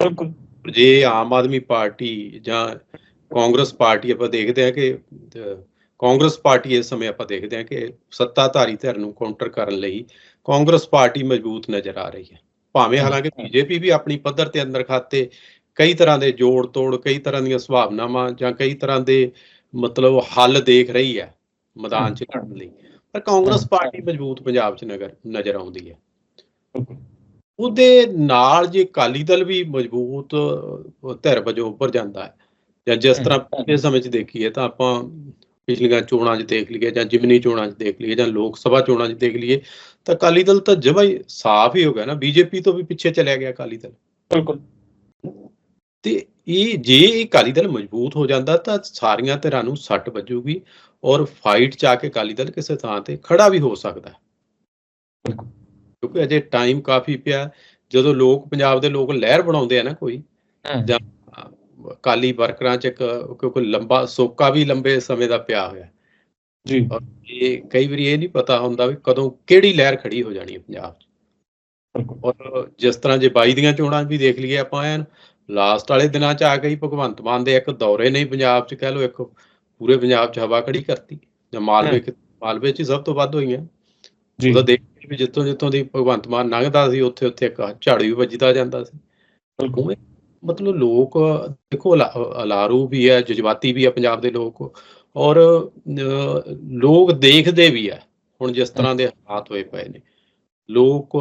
ਬਿਲਕੁਲ। ਜੇ ਆਮ ਆਦਮੀ ਪਾਰਟੀ ਜਾਂ ਕਾਂਗਰਸ ਪਾਰਟੀ ਆਪਾਂ ਦੇਖਦੇ ਹਾਂ ਕਿ ਕਾਂਗਰਸ ਪਾਰਟੀ ਇਸ ਸਮੇਂ ਆਪਾਂ ਦੇਖਦੇ ਹਾਂ ਕਿ ਸੱਤਾਧਾਰੀ ਧਿਰ ਨੂੰ ਕਾਊਂਟਰ ਕਰਨ ਲਈ ਕਾਂਗਰਸ ਪਾਰਟੀ ਮਜ਼ਬੂਤ ਨਜ਼ਰ ਆ ਰਹੀ ਹੈ। ਭਾਵੇਂ ਹਾਲਾਂਕਿ ਬੀਜੇਪੀ ਵੀ ਆਪਣੀ ਪੱਧਰ ਤੇ ਅੰਦਰ ਖਾਤੇ ਕਈ ਤਰ੍ਹਾਂ ਦੇ ਜੋੜ ਤੋੜ ਕਈ ਤਰ੍ਹਾਂ ਦੀਆਂ ਸੁਭਾਵਨਾਵਾਂ ਜਾਂ ਕਈ ਤਰ੍ਹਾਂ ਦੇ ਮਤਲਬ ਹੱਲ ਦੇਖ ਰਹੀ ਹੈ ਮੈਦਾਨ 'ਚ ਲੜਨ ਲਈ। ਪਰ ਕਾਂਗਰਸ ਪਾਰਟੀ ਮਜ਼ਬੂਤ ਪੰਜਾਬ 'ਚ ਨਗਰ ਨਜ਼ਰ ਆਉਂਦੀ ਹੈ। ਉਹਦੇ ਨਾਲ ਜੇ ਅਕਾਲੀ ਦਲ ਵੀ ਮਜ਼ਬੂਤ ਧਿਰ ਵਜੋਂ ਉੱਪਰ ਜਾਂਦਾ ਹੈ। ਜਾਂ ਜਿਸ ਤਰ੍ਹਾਂ ਪਿਛਲੇ ਸਮੇਂ 'ਚ ਦੇਖੀਏ ਤਾਂ ਆਪਾਂ ਪਿਛਲੀਆਂ ਚੋਣਾਂ 'ਚ ਦੇਖ ਲਈਏ ਜਾਂ ਜਿਮਨੀ ਚੋਣਾਂ 'ਚ ਦੇਖ ਲਈਏ ਜਾਂ ਲੋਕ ਸਭਾ ਚੋਣਾਂ 'ਚ ਦੇਖ ਲਈਏ ਤਾਂ ਅਕਾਲੀ ਦਲ ਤਾਂ ਜਮਾਂ ਹੀ ਸਾਫ਼ ਹੀ ਹੋ ਗਿਆ ਨਾ। ਬੀਜੇਪੀ ਤੋਂ ਵੀ ਪਿੱਛੇ ਚਲਿਆ ਗਿਆ ਅਕਾਲੀ ਦਲ। ਬਿਲਕੁਲ। ਤੇ ਇਹ ਜੇ ਇਹ ਅਕਾਲੀ ਦਲ ਮਜ਼ਬੂਤ ਹੋ ਜਾਂਦਾ ਤਾਂ ਸਾਰੀਆਂ ਧਿਰਾਂ ਨੂੰ ਸੱਟ ਵੱਜੂਗੀ। ਔਰ ਫਾਈਟ ਚ ਆ ਕੇ ਅਕਾਲੀ ਦਲ ਕਿਸੇ ਥਾਂ ਤੇ ਖੜਾ ਵੀ ਹੋ ਸਕਦਾ ਹੈ। ਕਿਉਂਕਿ ਅਜੇ ਟਾਈਮ ਕਾਫੀ ਪਿਆ ਜਦੋਂ ਲੋਕ ਪੰਜਾਬ ਦੇ ਲੋਕ ਲਹਿਰ ਬਣਾਉਂਦੇ ਆ ਨਾ ਕੋਈ ਜਾਂ ਅਕਾਲੀ ਵਰਕਰਾਂ ਚ ਇੱਕ ਕਿਉਂਕਿ ਲੰਬਾ ਸੋਕਾ ਵੀ ਲੰਬੇ ਸਮੇਂ ਦਾ ਪਿਆ ਹੋਇਆ। ਜੀ। ਇਹ ਕਈ ਵਾਰੀ ਇਹ ਨਹੀਂ ਪਤਾ ਹੁੰਦਾ ਵੀ ਕਦੋਂ ਕਿਹੜੀ ਲਹਿਰ ਖੜੀ ਹੋ ਜਾਣੀ ਹੈ ਪੰਜਾਬ 'ਚ। ਔਰ ਜਿਸ ਤਰ੍ਹਾਂ ਜੇ 22 ਦੀਆਂ ਚੋਣਾਂ ਵੀ ਦੇਖ ਲਈਏ ਆਪਾਂ ਐਨ ਲਾਸਟ ਵਾਲੇ ਦਿਨਾਂ 'ਚ ਆ ਗਈ ਭਗਵੰਤ ਮਾਨ ਦੇ ਇੱਕ ਦੌਰੇ ਨਹੀਂ ਪੰਜਾਬ 'ਚ ਕਹਿ ਲਓ ਇੱਕ ਪੂਰੇ ਪੰਜਾਬ 'ਚ ਹਵਾ ਖੜੀ ਕਰਤੀ ਜਾਂ ਮਾਲਵੇ ਮਾਲਵੇ 'ਚ ਹੀ ਸਭ ਤੋਂ ਵੱਧ ਹੋਈਆਂ। ਜੀ। ਉਹਦਾ ਦੇਖ ਕੇ ਵੀ ਜਿੱਥੋਂ ਜਿੱਥੋਂ ਦੀ ਭਗਵੰਤ ਮਾਨ ਲੰਘਦਾ ਸੀ ਉੱਥੇ ਉੱਥੇ ਇੱਕ ਝਾੜੂ ਵੀ ਵੱਜਦਾ ਜਾਂਦਾ ਸੀ। ਬਿਲਕੁਲ ਮਤਲਬ ਲੋਕ ਦੇਖੋ ਅਲਾ- ਅਲਾਰੂ ਵੀ ਹੈ ਜਜ਼ਬਾਤੀ ਵੀ ਹੈ ਪੰਜਾਬ ਦੇ ਲੋਕ। ਔਰ ਲੋਕ ਦੇਖਦੇ ਵੀ ਆ ਹੁਣ ਜਿਸ ਤਰ੍ਹਾਂ ਦੇ ਹਾਲਾਤ ਹੋਏ ਪਏ ਨੇ। ਲੋਕ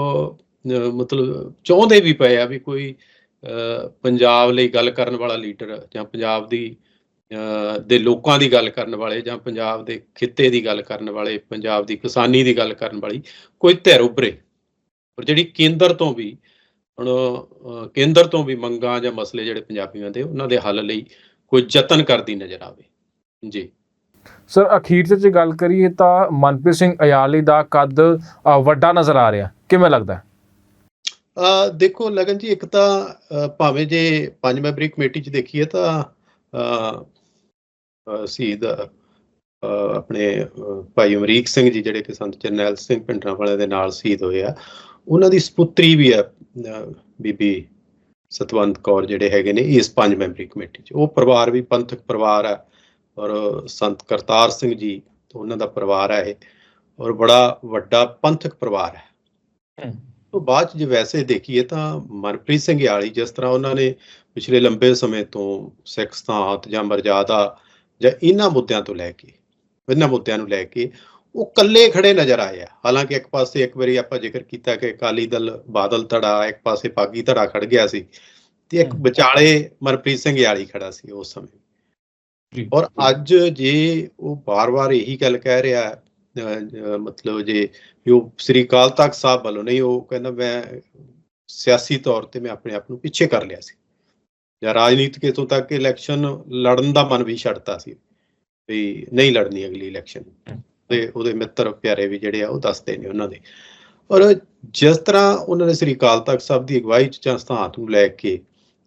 ਮਤਲਬ ਚਾਹੁੰਦੇ ਵੀ ਪਏ ਆ ਵੀ ਕੋਈ ਪੰਜਾਬ ਲਈ ਗੱਲ ਕਰਨ ਵਾਲਾ ਲੀਡਰ ਜਾਂ ਪੰਜਾਬ ਦੀ ਦੇ ਲੋਕਾਂ ਦੀ ਗੱਲ ਕਰਨ ਵਾਲੇ ਜਾਂ ਪੰਜਾਬ ਦੇ ਖਿੱਤੇ ਦੀ ਗੱਲ ਕਰਨ ਵਾਲੇ ਪੰਜਾਬ ਦੀ ਕਿਸਾਨੀ ਦੀ ਗੱਲ ਕਰਨ ਵਾਲੀ ਕੋਈ ਧਿਰ ਉੱਭਰੇ। ਔਰ ਜਿਹੜੀ ਕੇਂਦਰ ਤੋਂ ਵੀ ਹੁਣ ਕੇਂਦਰ ਤੋਂ ਵੀ ਮੰਗਾਂ ਜਾਂ ਮਸਲੇ ਜਿਹੜੇ ਪੰਜਾਬੀਆਂ ਦੇ ਉਹਨਾਂ ਦੇ ਹੱਲ ਲਈ ਕੋਈ ਯਤਨ ਕਰਦੀ ਨਜ਼ਰ ਆਵੇ। ਜੀ। ਸਰ ਅਖੀਰ 'ਚ ਜੇ ਗੱਲ ਕਰੀਏ ਤਾਂ ਮਨਪ੍ਰੀਤ ਸਿੰਘ ਅਯਾਲੀ ਦਾ ਕੱਦ ਵੱਡਾ ਨਜ਼ਰ ਆ ਰਿਹਾ ਕਿਵੇਂ ਲੱਗਦਾ? ਅ ਦੇਖੋ ਲਗਨ ਜੀ ਇੱਕ ਤਾਂ ਭਾਵੇਂ ਜੇ ਪੰਜ ਮੈਂਬਰੀ ਕਮੇਟੀ ਚ ਦੇਖੀਏ ਤਾਂ ਸ਼ਹੀਦ ਆਪਣੇ ਭਾਈ ਅਮਰੀਕ ਸਿੰਘ ਜੀ ਜਿਹੜੇ ਕਿ ਸੰਤ ਜਰਨੈਲ ਸਿੰਘ ਪਿੰਡਰਾਂ ਵਾਲੇ ਦੇ ਨਾਲ ਸ਼ਹੀਦ ਹੋਏ ਆ ਉਹਨਾਂ ਦੀ ਸਪੁੱਤਰੀ ਵੀ ਆ ਬੀਬੀ ਸਤਵੰਤ ਕੌਰ ਜਿਹੜੇ ਹੈਗੇ ਨੇ ਇਸ ਪੰਜ ਮੈਂਬਰੀ ਕਮੇਟੀ ਚ। ਉਹ ਪਰਿਵਾਰ ਵੀ ਪੰਥਕ ਪਰਿਵਾਰ ਆ ਔਰ ਸੰਤ ਕਰਤਾਰ ਸਿੰਘ ਜੀ ਉਹਨਾਂ ਦਾ ਪਰਿਵਾਰ ਹੈ ਇਹ ਔਰ ਬੜਾ ਵੱਡਾ ਪੰਥਕ ਪਰਿਵਾਰ ਹੈ। ਤੋਂ ਬਾਅਦ ਜੇ ਵੈਸੇ ਦੇਖੀਏ ਤਾਂ ਮਨਪ੍ਰੀਤ ਸਿੰਘ ਯਾਲੀ ਜਿਸ ਤਰ੍ਹਾਂ ਉਹਨਾਂ ਨੇ ਪਿਛਲੇ ਲੰਬੇ ਸਮੇਂ ਤੋਂ ਸਿੱਖ ਸਥਾਤ ਜਾਂ ਮਰਜ਼ਾਦਾ ਜਾਂ ਇਹਨਾਂ ਮੁੱਦਿਆਂ ਤੋਂ ਲੈ ਕੇ ਇਹਨਾਂ ਮੁੱਦਿਆਂ ਨੂੰ ਲੈ ਕੇ ਉਹ ਇਕੱਲੇ ਖੜੇ ਨਜ਼ਰ ਆਏ ਆ। ਹਾਲਾਂਕਿ ਇੱਕ ਪਾਸੇ ਇੱਕ ਵਾਰੀ ਆਪਾਂ ਜ਼ਿਕਰ ਕੀਤਾ ਕਿ ਅਕਾਲੀ ਦਲ ਬਾਦਲ ਧੜਾ ਇੱਕ ਪਾਸੇ ਪਾਗੀ ਧੜਾ ਖੜ ਗਿਆ ਸੀ ਤੇ ਇੱਕ। ਵਿਚਾਲੇ ਮਨਪ੍ਰੀਤ ਸਿੰਘ ਯਾਲੀ ਖੜਾ ਸੀ ਉਸ ਸਮੇਂ। ਜੀ। ਔਰ ਅੱਜ ਜੇ ਉਹ ਬਾਰ-ਬਾਰ ਇਹੀ ਗੱਲ ਕਹਿ ਰਿਹਾ ਮਤਲਬ ਜੇ ਜੋ ਸ੍ਰੀ ਅਕਾਲ ਤਖਤ ਸਾਹਿਬ ਵੱਲੋਂ ਨਹੀਂ ਉਹ ਕਹਿੰਦਾ ਮੈਂ ਸਿਆਸੀ ਤੌਰ ਤੇ ਮੈਂ ਆਪਣੇ ਆਪ ਨੂੰ ਪਿੱਛੇ ਕਰ ਲਿਆ ਸੀ। ਜਾਂ ਰਾਜਨੀਤਿਕ ਇਥੋਂ ਤੱਕ ਕਿ ਇਲੈਕਸ਼ਨ ਲੜਨ ਦਾ ਮਨ ਵੀ ਛੱਡਤਾ ਸੀ ਵੀ ਨਹੀਂ ਲੜਨੀ ਅਗਲੀ ਇਲੈਕਸ਼ਨ ਤੇ ਉਹਦੇ ਮਿੱਤਰ ਪਿਆਰੇ ਵੀ ਜਿਹੜੇ ਆ ਉਹ ਦੱਸਦੇ ਨੇ ਉਹਨਾਂ ਦੇ। ਔਰ ਜਿਸ ਤਰ੍ਹਾਂ ਉਹਨਾਂ ਨੇ ਸ੍ਰੀ ਅਕਾਲ ਤਖਤ ਸਾਹਿਬ ਦੀ ਅਗਵਾਈ ਚ ਜਾਂ ਸਿਧਾਂਤ ਨੂੰ ਲੈ ਕੇ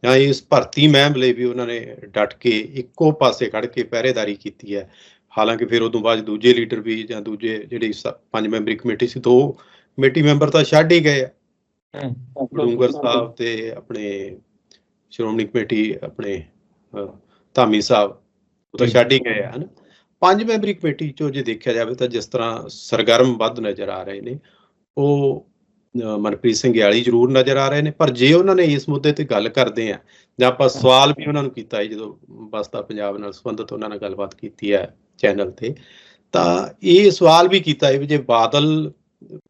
ਜਾਂ ਇਸ ਭਰਤੀ ਮਹਿਮ ਲਈ ਵੀ ਉਹਨਾਂ ਨੇ ਡਟ ਕੇ ਇੱਕੋ ਪਾਸੇ ਖੜ ਕੇ ਪਹਿਰੇਦਾਰੀ ਕੀਤੀ ਹੈ। ਹਾਲਾਂਕਿ ਫਿਰ ਉਦੋਂ ਬਾਅਦ ਦੂਜੇ ਲੀਡਰ ਵੀ ਜਾਂ ਦੂਜੇ ਜਿਹੜੀ ਪੰਜ ਮੈਂਬਰੀ ਕਮੇਟੀ ਸੀ ਦੋ ਕਮੇਟੀ ਮੈਂਬਰ ਤਾਂ ਛੱਡ ਹੀ ਗਏ ਆ। ਡੂੰਗਰ ਸਾਹਿਬ ਤੇ ਆਪਣੇ ਸ਼੍ਰੋਮਣੀ ਕਮੇਟੀ ਆਪਣੇ ਧਾਮੀ ਸਾਹਿਬ ਉਹ ਤਾਂ। ਛੱਡ ਹੀ ਗਏ ਹਨਾ ਪੰਜ ਮੈਂਬਰੀ ਕਮੇਟੀ ਚੋਂ ਜੇ ਦੇਖਿਆ ਜਾਵੇ ਤਾਂ ਜਿਸ ਤਰ੍ਹਾਂ ਸਰਗਰਮ ਵੱਧ ਨਜ਼ਰ ਆ ਰਹੇ ਨੇ ਉਹ ਮਨਪ੍ਰੀਤ ਸਿੰਘ ਯਾਲੀ ਜ਼ਰੂਰ ਨਜ਼ਰ ਆ ਰਹੇ ਨੇ ਪਰ ਜੇ ਉਹਨਾਂ ਨੇ ਇਸ ਮੁੱਦੇ ਤੇ ਗੱਲ ਕਰਦੇ ਆ ਜਾਂ ਆਪਾਂ ਸਵਾਲ ਵੀ ਉਹਨਾਂ ਨੂੰ ਕੀਤਾ ਹੈ ਜਦੋਂ ਬਸਤਾ ਪੰਜਾਬ ਨਾਲ ਸੰਬੰਧਿਤ ਉਹਨਾਂ ਨਾਲ ਗੱਲਬਾਤ ਕੀਤੀ ਹੈ ਚੈਨਲ ਤੇ ਤਾਂ ਇਹ ਸਵਾਲ ਵੀ ਕੀਤਾ ਹੈ ਵੀ ਜੇ ਬਾਦਲ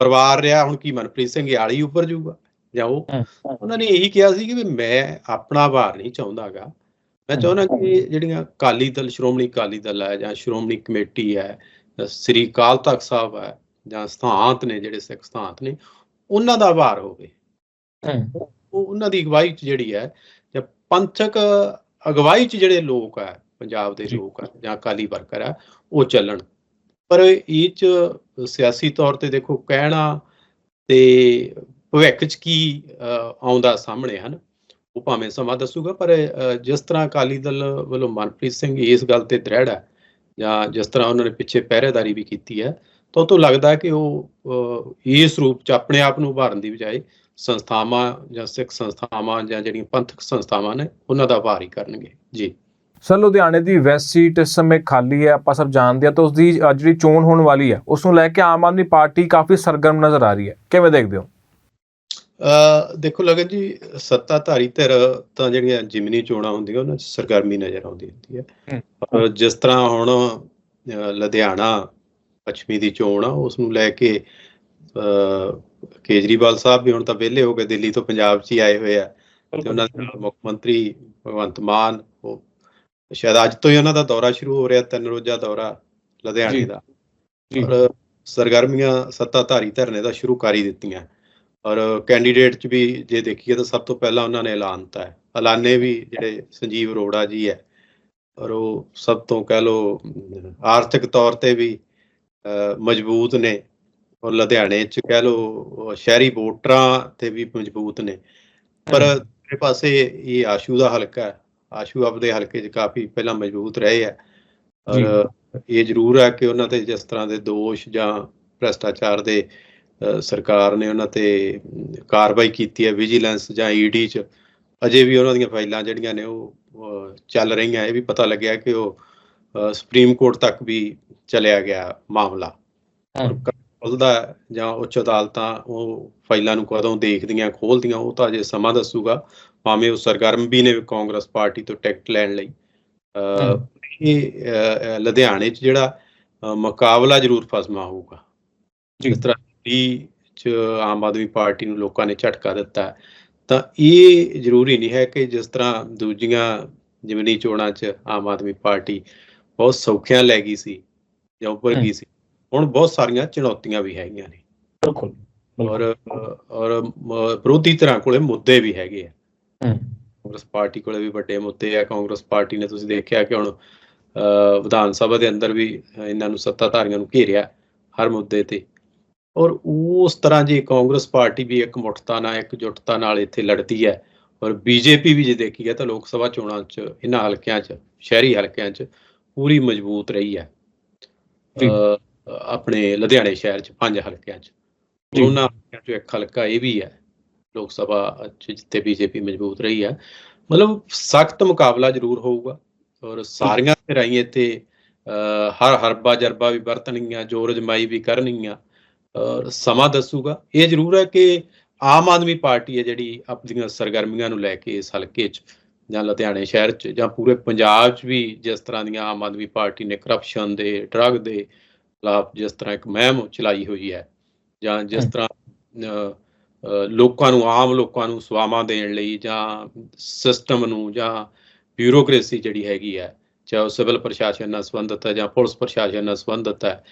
ਪਰਿਵਾਰ ਰਿਹਾ ਹੁਣ ਕੀ ਮਨਪ੍ਰੀਤ ਸਿੰਘ ਯਾਲੀ ਉੱਪਰ ਜਾਊਗਾ ਜਾਂ ਉਹ ਉਹਨਾਂ ਨੇ ਇਹੀ ਕਿਹਾ ਸੀ ਕਿ ਮੈਂ ਆਪਣਾ ਭਾਰ ਨਹੀਂ ਚਾਹੁੰਦਾਗਾ। ਮੈਂ ਚਾਹੁੰਦਾ ਕਿ ਜਿਹੜੀਆਂ ਅਕਾਲੀ ਦਲ ਸ਼੍ਰੋਮਣੀ ਅਕਾਲੀ ਦਲ ਹੈ ਜਾਂ ਸ਼੍ਰੋਮਣੀ ਕਮੇਟੀ ਹੈ ਸ੍ਰੀ ਅਕਾਲ ਤਖਤ ਸਾਹਿਬ ਹੈ ਜਾਂ ਸਥਾਂਤ ਨੇ ਜਿਹੜੇ ਸਿੱਖ ਸਥਾਂਤ ਨੇ ਉਹਨਾਂ ਦਾ ਭਾਰ ਹੋਵੇ। ਉਹ ਉਹਨਾਂ ਦੀ ਅਗਵਾਈ ਚ ਜਿਹੜੀ ਹੈ ਜਾਂ ਪੰਥਕ ਅਗਵਾਈ ਚ ਜਿਹੜੇ ਲੋਕ ਹੈ ਪੰਜਾਬ ਦੇ। ਲੋਕ ਹੈ ਜਾਂ ਅਕਾਲੀ ਵਰਕਰ ਹੈ ਉਹ ਚੱਲਣ। ਪਰ ਇਹ ਚ ਸਿਆਸੀ ਤੌਰ ਤੇ ਦੇਖੋ ਕਹਿਣਾ ਤੇ ਭਵਿੱਖ ਚ ਕੀ ਆਉਂਦਾ ਸਾਹਮਣੇ, ਹਨ? ਉਹ ਭਾਵੇਂ ਸਮਾਂ ਦੱਸੂਗਾ, ਪਰ ਜਿਸ ਤਰ੍ਹਾਂ ਅਕਾਲੀ ਦਲ ਵੱਲੋਂ ਮਨਪ੍ਰੀਤ ਸਿੰਘ ਇਸ ਗੱਲ ਤੇ ਦ੍ਰਿੜ ਹੈ, ਜਾਂ ਜਿਸ ਤਰ੍ਹਾਂ ਉਹਨਾਂ ਨੇ ਪਿੱਛੇ ਪਹਿਰੇਦਾਰੀ ਵੀ ਕੀਤੀ ਹੈ, ਤਾਂ ਉਹ ਤੋਂ ਲੱਗਦਾ ਕਿ ਉਹ ਇਸ ਰੂਪ ਚ ਆਪਣੇ ਆਪ ਨੂੰ ਉਭਾਰਨ ਦੀ ਬਜਾਏ ਸੰਸਥਾਵਾਂ ਜਾਂ ਸਿੱਖ ਸੰਸਥਾਵਾਂ ਜਾਂ ਜਿਹੜੀਆਂ ਪੰਥਕ ਸੰਸਥਾਵਾਂ ਨੇ, ਉਹਨਾਂ ਦਾ ਉਭਾਰ ਹੀ ਕਰਨਗੇ। ਜੀ। ਸਰ, ਲੁਧਿਆਣੇ ਦੀ ਵੈਸਟ ਸੀਟ ਇਸ ਸਮੇਂ ਖਾਲੀ ਹੈ, ਆਪਾਂ ਸਭ ਜਾਣਦੇ ਹਾਂ, ਤਾਂ ਉਸ ਦੀ ਜਿਹੜੀ ਚੋਣ ਹੋਣ ਵਾਲੀ ਹੈ, ਉਸ ਨੂੰ ਲੈ ਕੇ ਆਮ ਆਦਮੀ ਪਾਰਟੀ ਕਾਫੀ ਸਰਗਰਮ ਨਜ਼ਰ ਆ ਰਹੀ ਹੈ। ਕਿਵੇਂ ਦੇਖਦੇ ਹੋ? ਦੇਖੋ ਲਗਨ ਜੀ ਸੱਤਾਧਾਰੀ ਧਿਰ ਤਾਂ ਜਿਹੜੀਆਂ ਜਿਮਨੀ ਚੋਣਾਂ ਹੁੰਦੀਆਂ ਉਹਨਾਂ 'ਚ ਸਰਗਰਮੀ ਨਜ਼ਰ ਆਉਂਦੀ ਹੁੰਦੀ ਹੈ। ਜਿਸ ਤਰ੍ਹਾਂ ਹੁਣ ਲੁਧਿਆਣਾ ਪੱਛਮੀ ਦੀ ਚੋਣ ਆ ਉਸ ਨੂੰ ਲੈ ਕੇ ਕੇਜਰੀਵਾਲ ਸਾਹਿਬ ਵੀ ਹੁਣ ਤਾਂ ਵਿਹਲੇ ਹੋ ਗਏ ਦਿੱਲੀ ਤੋਂ ਪੰਜਾਬ 'ਚ ਹੀ ਆਏ ਹੋਏ ਆ। ਤੇ ਉਹਨਾਂ ਦੇ ਨਾਲ ਮੁੱਖ ਮੰਤਰੀ ਭਗਵੰਤ ਮਾਨ ਉਹ ਸ਼ਾਇਦ ਅੱਜ ਤੋਂ ਹੀ ਉਹਨਾਂ ਦਾ ਦੌਰਾ ਸ਼ੁਰੂ ਹੋ ਰਿਹਾ ਤਿੰਨ ਰੋਜ਼ਾ ਦੌਰਾ ਲੁਧਿਆਣੇ। ਦਾ। ਔਰ ਸਰਗਰਮੀਆਂ ਸੱਤਾਧਾਰੀ ਧਰਨੇ ਦਾ ਸ਼ੁਰੂ ਕਰ ਹੀ ਦਿੱਤੀਆਂ। ਔਰ ਕੈਂਡੀਡੇਟ ਚ ਵੀ ਜੇ ਦੇਖੀਏ ਤਾਂ ਸਭ ਤੋਂ ਪਹਿਲਾਂ ਉਹਨਾਂ ਨੇ ਐਲਾਨਤਾ ਹੈ। ਐਲਾਨੇ ਵੀ ਜਿਹੜੇ ਸੰਜੀਵ ਅਰੋੜਾ ਜੀ ਹੈ ਔਰ ਉਹ ਸਭ ਤੋਂ ਕਹਿ ਲੋ ਆਰਥਿਕ ਤੌਰ ਤੇ ਵੀ ਮਜ਼ਬੂਤ ਨੇ। ਔਰ ਲੁਧਿਆਣੇ ਚ ਕਹਿ ਲੋ ਸ਼ਹਿਰੀ ਵੋਟਰਾਂ ਤੇ ਵੀ ਮਜ਼ਬੂਤ ਨੇ। ਪਰ ਦੂਸਰੇ ਪਾਸੇ ਇਹ ਆਸ਼ੂ ਦਾ ਹਲਕਾ ਹੈ। ਆਸ਼ੂ ਆਪਦੇ ਹਲਕੇ 'ਚ ਕਾਫੀ ਪਹਿਲਾਂ ਮਜ਼ਬੂਤ ਰਹੇ ਹੈ। ਔਰ ਇਹ ਜ਼ਰੂਰ ਹੈ ਕਿ ਉਹਨਾਂ ਤੇ ਜਿਸ ਤਰ੍ਹਾਂ ਦੇ ਦੋਸ਼ ਜਾਂ ਭ੍ਰਸ਼ਟਾਚਾਰ ਦੇ ਸਰਕਾਰ ਨੇ ਉਹਨਾਂ ਤੇ ਕਾਰਵਾਈ ਕੀਤੀ ਹੈ ਵਿਜੀਲੈਂਸ ਜਾਂ ਈਡੀ 'ਚ। ਅਜੇ ਵੀ ਉਹਨਾਂ ਦੀਆਂ ਫਾਈਲਾਂ ਜਿਹੜੀਆਂ ਨੇ ਉਹ ਚੱਲ ਰਹੀਆਂ। ਇਹ ਵੀ ਪਤਾ ਲੱਗਿਆ ਕਿ ਉਹ ਸੁਪਰੀਮ ਕੋਰਟ ਤੱਕ ਵੀ ਚਲਿਆ ਗਿਆ ਮਾਮਲਾ। ਖੁੱਲਦਾ ਜਾਂ ਉੱਚ ਅਦਾਲਤਾਂ ਉਹ ਫਾਈਲਾਂ ਨੂੰ ਕਦੋਂ ਦੇਖਦੀਆਂ ਖੋਲਦੀਆਂ ਉਹ ਤਾਂ ਅਜੇ ਸਮਾਂ ਦੱਸੂਗਾ। ਭਾਵੇਂ ਉਹ ਸਰਗਰਮ ਵੀ ਨੇ ਕਾਂਗਰਸ ਪਾਰਟੀ ਤੋਂ ਟਿਕਟ ਲੈਣ ਲਈ। ਇਹ ਲੁਧਿਆਣੇ 'ਚ ਜਿਹੜਾ ਮੁਕਾਬਲਾ ਜ਼ਰੂਰ ਫਸਮਾ ਹੋਊਗਾ। ਜਿਸ ਤਰ੍ਹਾਂ ਦਿੱਲੀ 'ਚ ਆਮ ਆਦਮੀ ਪਾਰਟੀ ਨੂੰ ਲੋਕਾਂ ਨੇ ਝਟਕਾ ਦਿੱਤਾ। ਤਾਂ ਇਹ ਜ਼ਰੂਰੀ ਨਹੀਂ ਹੈ ਕਿ ਜਿਸ ਤਰ੍ਹਾਂ ਦੂਜੀਆਂ ਜਿਮਨੀ ਚੋਣਾਂ 'ਚ ਆਮ ਆਦਮੀ ਪਾਰਟੀ ਬਹੁਤ ਸੌਖਿਆਂ ਲੈ ਗਈ ਸੀ ਜਾਂ ਉੱਪਰ। ਗਈ ਸੀ ਹੁਣ ਬਹੁਤ ਸਾਰੀਆਂ ਚੁਣੌਤੀਆਂ ਵੀ ਹੈਗੀਆਂ ਨੇ। ਬਿਲਕੁਲ ਔਰ ਔਰ ਵਿਰੋਧੀ ਧਿਰਾਂ ਕੋਲੇ ਮੁੱਦੇ ਵੀ ਹੈਗੇ ਆ। ਕਾਂਗਰਸ ਪਾਰਟੀ ਕੋਲੇ ਵੀ ਵੱਡੇ ਮੁੱਦੇ ਆ। ਕਾਂਗਰਸ ਪਾਰਟੀ ਨੇ ਤੁਸੀਂ ਦੇਖਿਆ ਕਿ ਹੁਣ ਵਿਧਾਨ ਸਭਾ ਦੇ ਅੰਦਰ ਵੀ ਇਹਨਾਂ ਨੂੰ ਸੱਤਾਧਾਰੀਆਂ ਨੂੰ ਘੇਰਿਆ ਹਰ ਮੁੱਦੇ ਤੇ। ਔਰ ਉਸ ਤਰ੍ਹਾਂ ਜੇ ਕਾਂਗਰਸ ਪਾਰਟੀ ਵੀ ਇੱਕ ਮੁੱਠਤਾ ਨਾਲ ਇੱਕ ਜੁਟਤਾ ਨਾਲ ਇੱਥੇ ਲੜਦੀ ਹੈ ਔਰ ਬੀਜੇਪੀ ਵੀ ਜੇ ਦੇਖੀ ਹੈ ਤਾਂ ਲੋਕ ਸਭਾ ਚੋਣਾਂ 'ਚ ਇਹਨਾਂ ਹਲਕਿਆਂ 'ਚ ਸ਼ਹਿਰੀ ਹਲਕਿਆਂ 'ਚ ਪੂਰੀ ਮਜ਼ਬੂਤ ਰਹੀ ਹੈ। ਆਪਣੇ ਲੁਧਿਆਣੇ ਸ਼ਹਿਰ 'ਚ ਪੰਜ ਹਲਕਿਆਂ 'ਚ। ਉਹਨਾਂ ਹਲਕਿਆਂ 'ਚੋਂ ਇੱਕ ਹਲਕਾ ਇਹ ਵੀ ਹੈ ਲੋਕ ਸਭਾ 'ਚ ਜਿੱਥੇ ਬੀਜੇਪੀ ਮਜ਼ਬੂਤ ਰਹੀ ਹੈ। ਮਤਲਬ ਸਖਤ ਮੁਕਾਬਲਾ ਜ਼ਰੂਰ ਹੋਊਗਾ ਔਰ ਸਾਰੀਆਂ ਧਿਰਾਂ ਹੀ ਇੱਥੇ ਅਹ, ਹਰ ਹਰਬਾ ਜਰਬਾ ਵੀ ਵਰਤਣਗੀਆਂ ਜੋਰ ਅਜਮਾਈ ਵੀ ਕਰਨਗੀਆਂ। ਸਮਾਂ ਦੱਸੂਗਾ ਇਹ ਜ਼ਰੂਰ ਹੈ ਕਿ ਆਮ ਆਦਮੀ ਪਾਰਟੀ ਹੈ ਜਿਹੜੀ ਆਪਣੀਆਂ ਸਰਗਰਮੀਆਂ ਨੂੰ ਲੈ ਕੇ ਇਸ ਹਲਕੇ 'ਚ ਜਾਂ ਲੁਧਿਆਣੇ ਸ਼ਹਿਰ 'ਚ ਜਾਂ ਪੂਰੇ ਪੰਜਾਬ 'ਚ ਵੀ ਜਿਸ ਤਰ੍ਹਾਂ ਦੀਆਂ ਆਮ ਆਦਮੀ ਪਾਰਟੀ ਨੇ ਕਰਪਸ਼ਨ ਦੇ ਡਰੱਗ ਦੇ ਖਿਲਾਫ ਜਿਸ ਤਰ੍ਹਾਂ ਇੱਕ ਮੁਹਿੰਮ ਚਲਾਈ ਹੋਈ ਹੈ ਜਾਂ ਜਿਸ। ਤਰ੍ਹਾਂ ਲੋਕਾਂ ਨੂੰ ਆਮ ਲੋਕਾਂ ਨੂੰ ਸੇਵਾਵਾਂ ਦੇਣ ਲਈ ਜਾਂ ਸਿਸਟਮ ਨੂੰ ਜਾਂ ਬਿਊਰੋਕ੍ਰੇਸੀ ਜਿਹੜੀ ਹੈਗੀ ਹੈ ਚਾਹੇ ਸਿਵਲ ਪ੍ਰਸ਼ਾਸਨ ਨਾਲ ਸੰਬੰਧਿਤ ਹੈ ਜਾਂ ਪੁਲਿਸ ਪ੍ਰਸ਼ਾਸਨ ਨਾਲ ਸੰਬੰਧਿਤ ਹੈ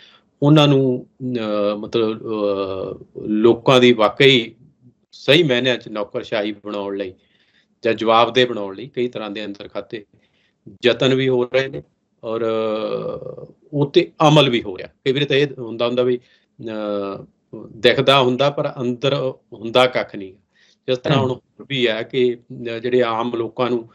ਉਹਨਾਂ ਨੂੰ ਮਤਲਬ ਲੋਕਾਂ ਦੀ ਵਾਕਈ ਸਹੀ ਮਾਇਨਿਆਂ 'ਚ ਨੌਕਰਸ਼ਾਹੀ ਬਣਾਉਣ ਲਈ ਜਾਂ ਜਵਾਬਦੇਹ ਬਣਾਉਣ ਲਈ ਕਈ ਤਰ੍ਹਾਂ ਦੇ ਅੰਦਰ ਖਾਤੇ ਯਤਨ ਵੀ ਹੋ ਰਹੇ ਨੇ ਔਰ ਅਹ, ਉਹ ਤੇ ਅਮਲ ਵੀ ਹੋ ਰਿਹਾ। ਕਈ ਵਾਰੀ ਤਾਂ ਇਹ ਹੁੰਦਾ ਹੁੰਦਾ ਵੀ ਦਿਖਦਾ ਹੁੰਦਾ ਪਰ ਅੰਦਰ ਹੁੰਦਾ ਕੱਖ ਨਹੀਂ। ਜਿਸ ਤਰ੍ਹਾਂ ਹੁਣ ਵੀ ਹੈ ਕਿ ਜਿਹੜੇ ਆਮ ਲੋਕਾਂ ਨੂੰ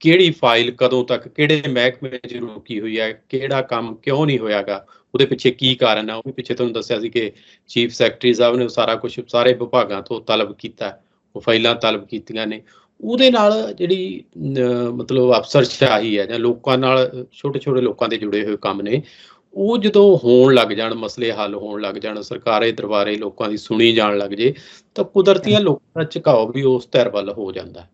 ਕਿਹੜੀ ਫਾਈਲ ਕਦੋਂ ਤੱਕ ਕਿਹੜੇ ਮਹਿਕਮੇ 'ਚ ਰੁਕੀ ਹੋਈ ਹੈ ਕਿਹੜਾ ਕੰਮ ਕਿਉਂ ਨਹੀਂ ਹੋਇਆਗਾ ਉਹਦੇ ਪਿੱਛੇ ਕੀ ਕਾਰਨ ਹੈ ਉਹ ਵੀ ਪਿੱਛੇ ਤੁਹਾਨੂੰ ਦੱਸਿਆ ਸੀ ਕਿ ਚੀਫ ਸੈਕਟਰੀ ਸਾਹਿਬ ਨੇ ਸਾਰਾ ਕੁਝ ਸਾਰੇ ਵਿਭਾਗਾਂ ਤੋਂ ਤਲਬ ਕੀਤਾ ਉਹ ਫਾਈਲਾਂ ਤਲਬ ਕੀਤੀਆਂ ਨੇ। ਉਹਦੇ ਨਾਲ ਜਿਹੜੀ ਮਤਲਬ ਅਫਸਰਸ਼ਾਹੀ ਹੈ ਜਾਂ ਲੋਕਾਂ ਨਾਲ ਛੋਟੇ ਛੋਟੇ ਲੋਕਾਂ ਦੇ ਜੁੜੇ ਹੋਏ ਕੰਮ ਨੇ ਉਹ ਜਦੋਂ ਹੋਣ ਲੱਗ ਜਾਣ ਮਸਲੇ ਹੱਲ ਹੋਣ ਲੱਗ ਜਾਣ ਸਰਕਾਰੇ ਦਰਬਾਰੇ ਲੋਕਾਂ ਦੀ ਸੁਣੀ ਜਾਣ ਲੱਗ ਜੇ ਤਾਂ ਕੁਦਰਤੀਆਂ ਲੋਕਾਂ ਦਾ ਝੁਕਾਓ ਵੀ ਉਸ ਧਿਰ ਵੱਲ ਹੋ ਜਾਂਦਾ ਹੈ।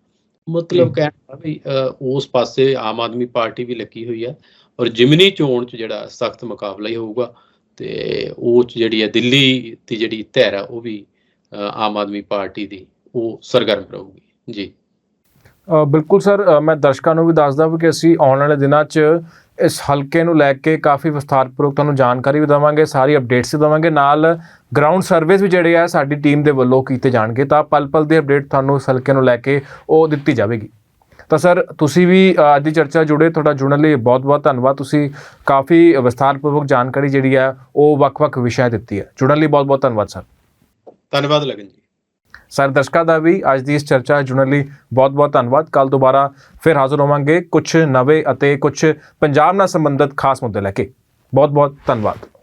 ਮਤਲਬ ਕਹਿਣ ਵੀ ਉਸ ਪਾਸੇ ਆਮ ਆਦਮੀ ਪਾਰਟੀ ਵੀ ਲੱਗੀ ਹੋਈ ਹੈ ਔਰ ਜਿਮਨੀ ਚੋਣ ਚ ਜਿਹੜਾ ਸਖਤ ਮੁਕਾਬਲਾ ਹੀ ਹੋਊਗਾ ਤੇ ਉਹ 'ਚ ਜਿਹੜੀ ਹੈ ਦਿੱਲੀ ਦੀ ਜਿਹੜੀ ਧਿਰ ਹੈ ਉਹ ਵੀ ਆਮ ਆਦਮੀ ਪਾਰਟੀ ਦੀ ਉਹ ਸਰਗਰਮ ਰਹੂਗੀ। ਜੀ। ਬਿਲਕੁਲ ਸਰ ਮੈਂ ਦਰਸ਼ਕਾਂ ਨੂੰ ਵੀ ਦੱਸਦਾ ਵੀ ਕਿ ਅਸੀਂ ਆਉਣ ਵਾਲੇ ਦਿਨਾਂ 'ਚ ਇਸ ਹਲਕੇ ਨੂੰ ਲੈ ਕੇ ਕਾਫੀ ਵਿਸਥਾਰਪੂਰਵਕ ਤੁਹਾਨੂੰ ਜਾਣਕਾਰੀ ਵੀ ਦੇਵਾਂਗੇ, ਸਾਰੀ ਅਪਡੇਟਸ ਵੀ ਦੇਵਾਂਗੇ। ਨਾਲ ਗਰਾਊਂਡ ਸਰਵੇਸ ਵੀ ਜਿਹੜੇ ਆ ਸਾਡੀ ਟੀਮ ਦੇ ਵੱਲੋਂ ਕੀਤੇ ਜਾਣਗੇ, ਤਾਂ ਪਲ ਪਲ ਦੀ ਅਪਡੇਟ ਤੁਹਾਨੂੰ ਇਸ ਹਲਕੇ ਨੂੰ ਲੈ ਕੇ ਉਹ ਦਿੱਤੀ ਜਾਵੇਗੀ। ਤਾਂ ਸਰ, ਤੁਸੀਂ ਵੀ ਅੱਜ ਦੀ ਚਰਚਾ ਜੁੜੇ, ਤੁਹਾਡਾ ਜੁੜਨ ਲਈ ਬਹੁਤ-ਬਹੁਤ ਧੰਨਵਾਦ। ਤੁਸੀਂ ਕਾਫੀ ਵਿਸਥਾਰਪੂਰਵਕ ਜਾਣਕਾਰੀ ਜਿਹੜੀ ਹੈ ਉਹ ਵੱਖ-ਵੱਖ ਵਿਸ਼ਿਆਂ ਦਿੱਤੀ ਹੈ। ਜੁੜਨ ਲਈ ਬਹੁਤ-ਬਹੁਤ ਧੰਨਵਾਦ, ਸਰ। ਧੰਨਵਾਦ, ਲਗਨ ਜੀ। ਸਾਰੇ, ਦਰਸ਼ਕਾਂ ਦਾ ਵੀ ਅੱਜ ਦੀ ਇਸ ਚਰਚਾ ਜੁੜਨ ਲਈ ਬਹੁਤ-ਬਹੁਤ ਧੰਨਵਾਦ। ਕੱਲ ਦੁਬਾਰਾ ਫਿਰ ਹਾਜ਼ਰ ਹੋਵਾਂਗੇ ਕੁਝ ਨਵੇਂ ਅਤੇ ਕੁਝ ਪੰਜਾਬ ਨਾਲ ਸੰਬੰਧਿਤ ਖਾਸ ਮੁੱਦੇ ਲੈ ਕੇ। ਬਹੁਤ-ਬਹੁਤ ਧੰਨਵਾਦ।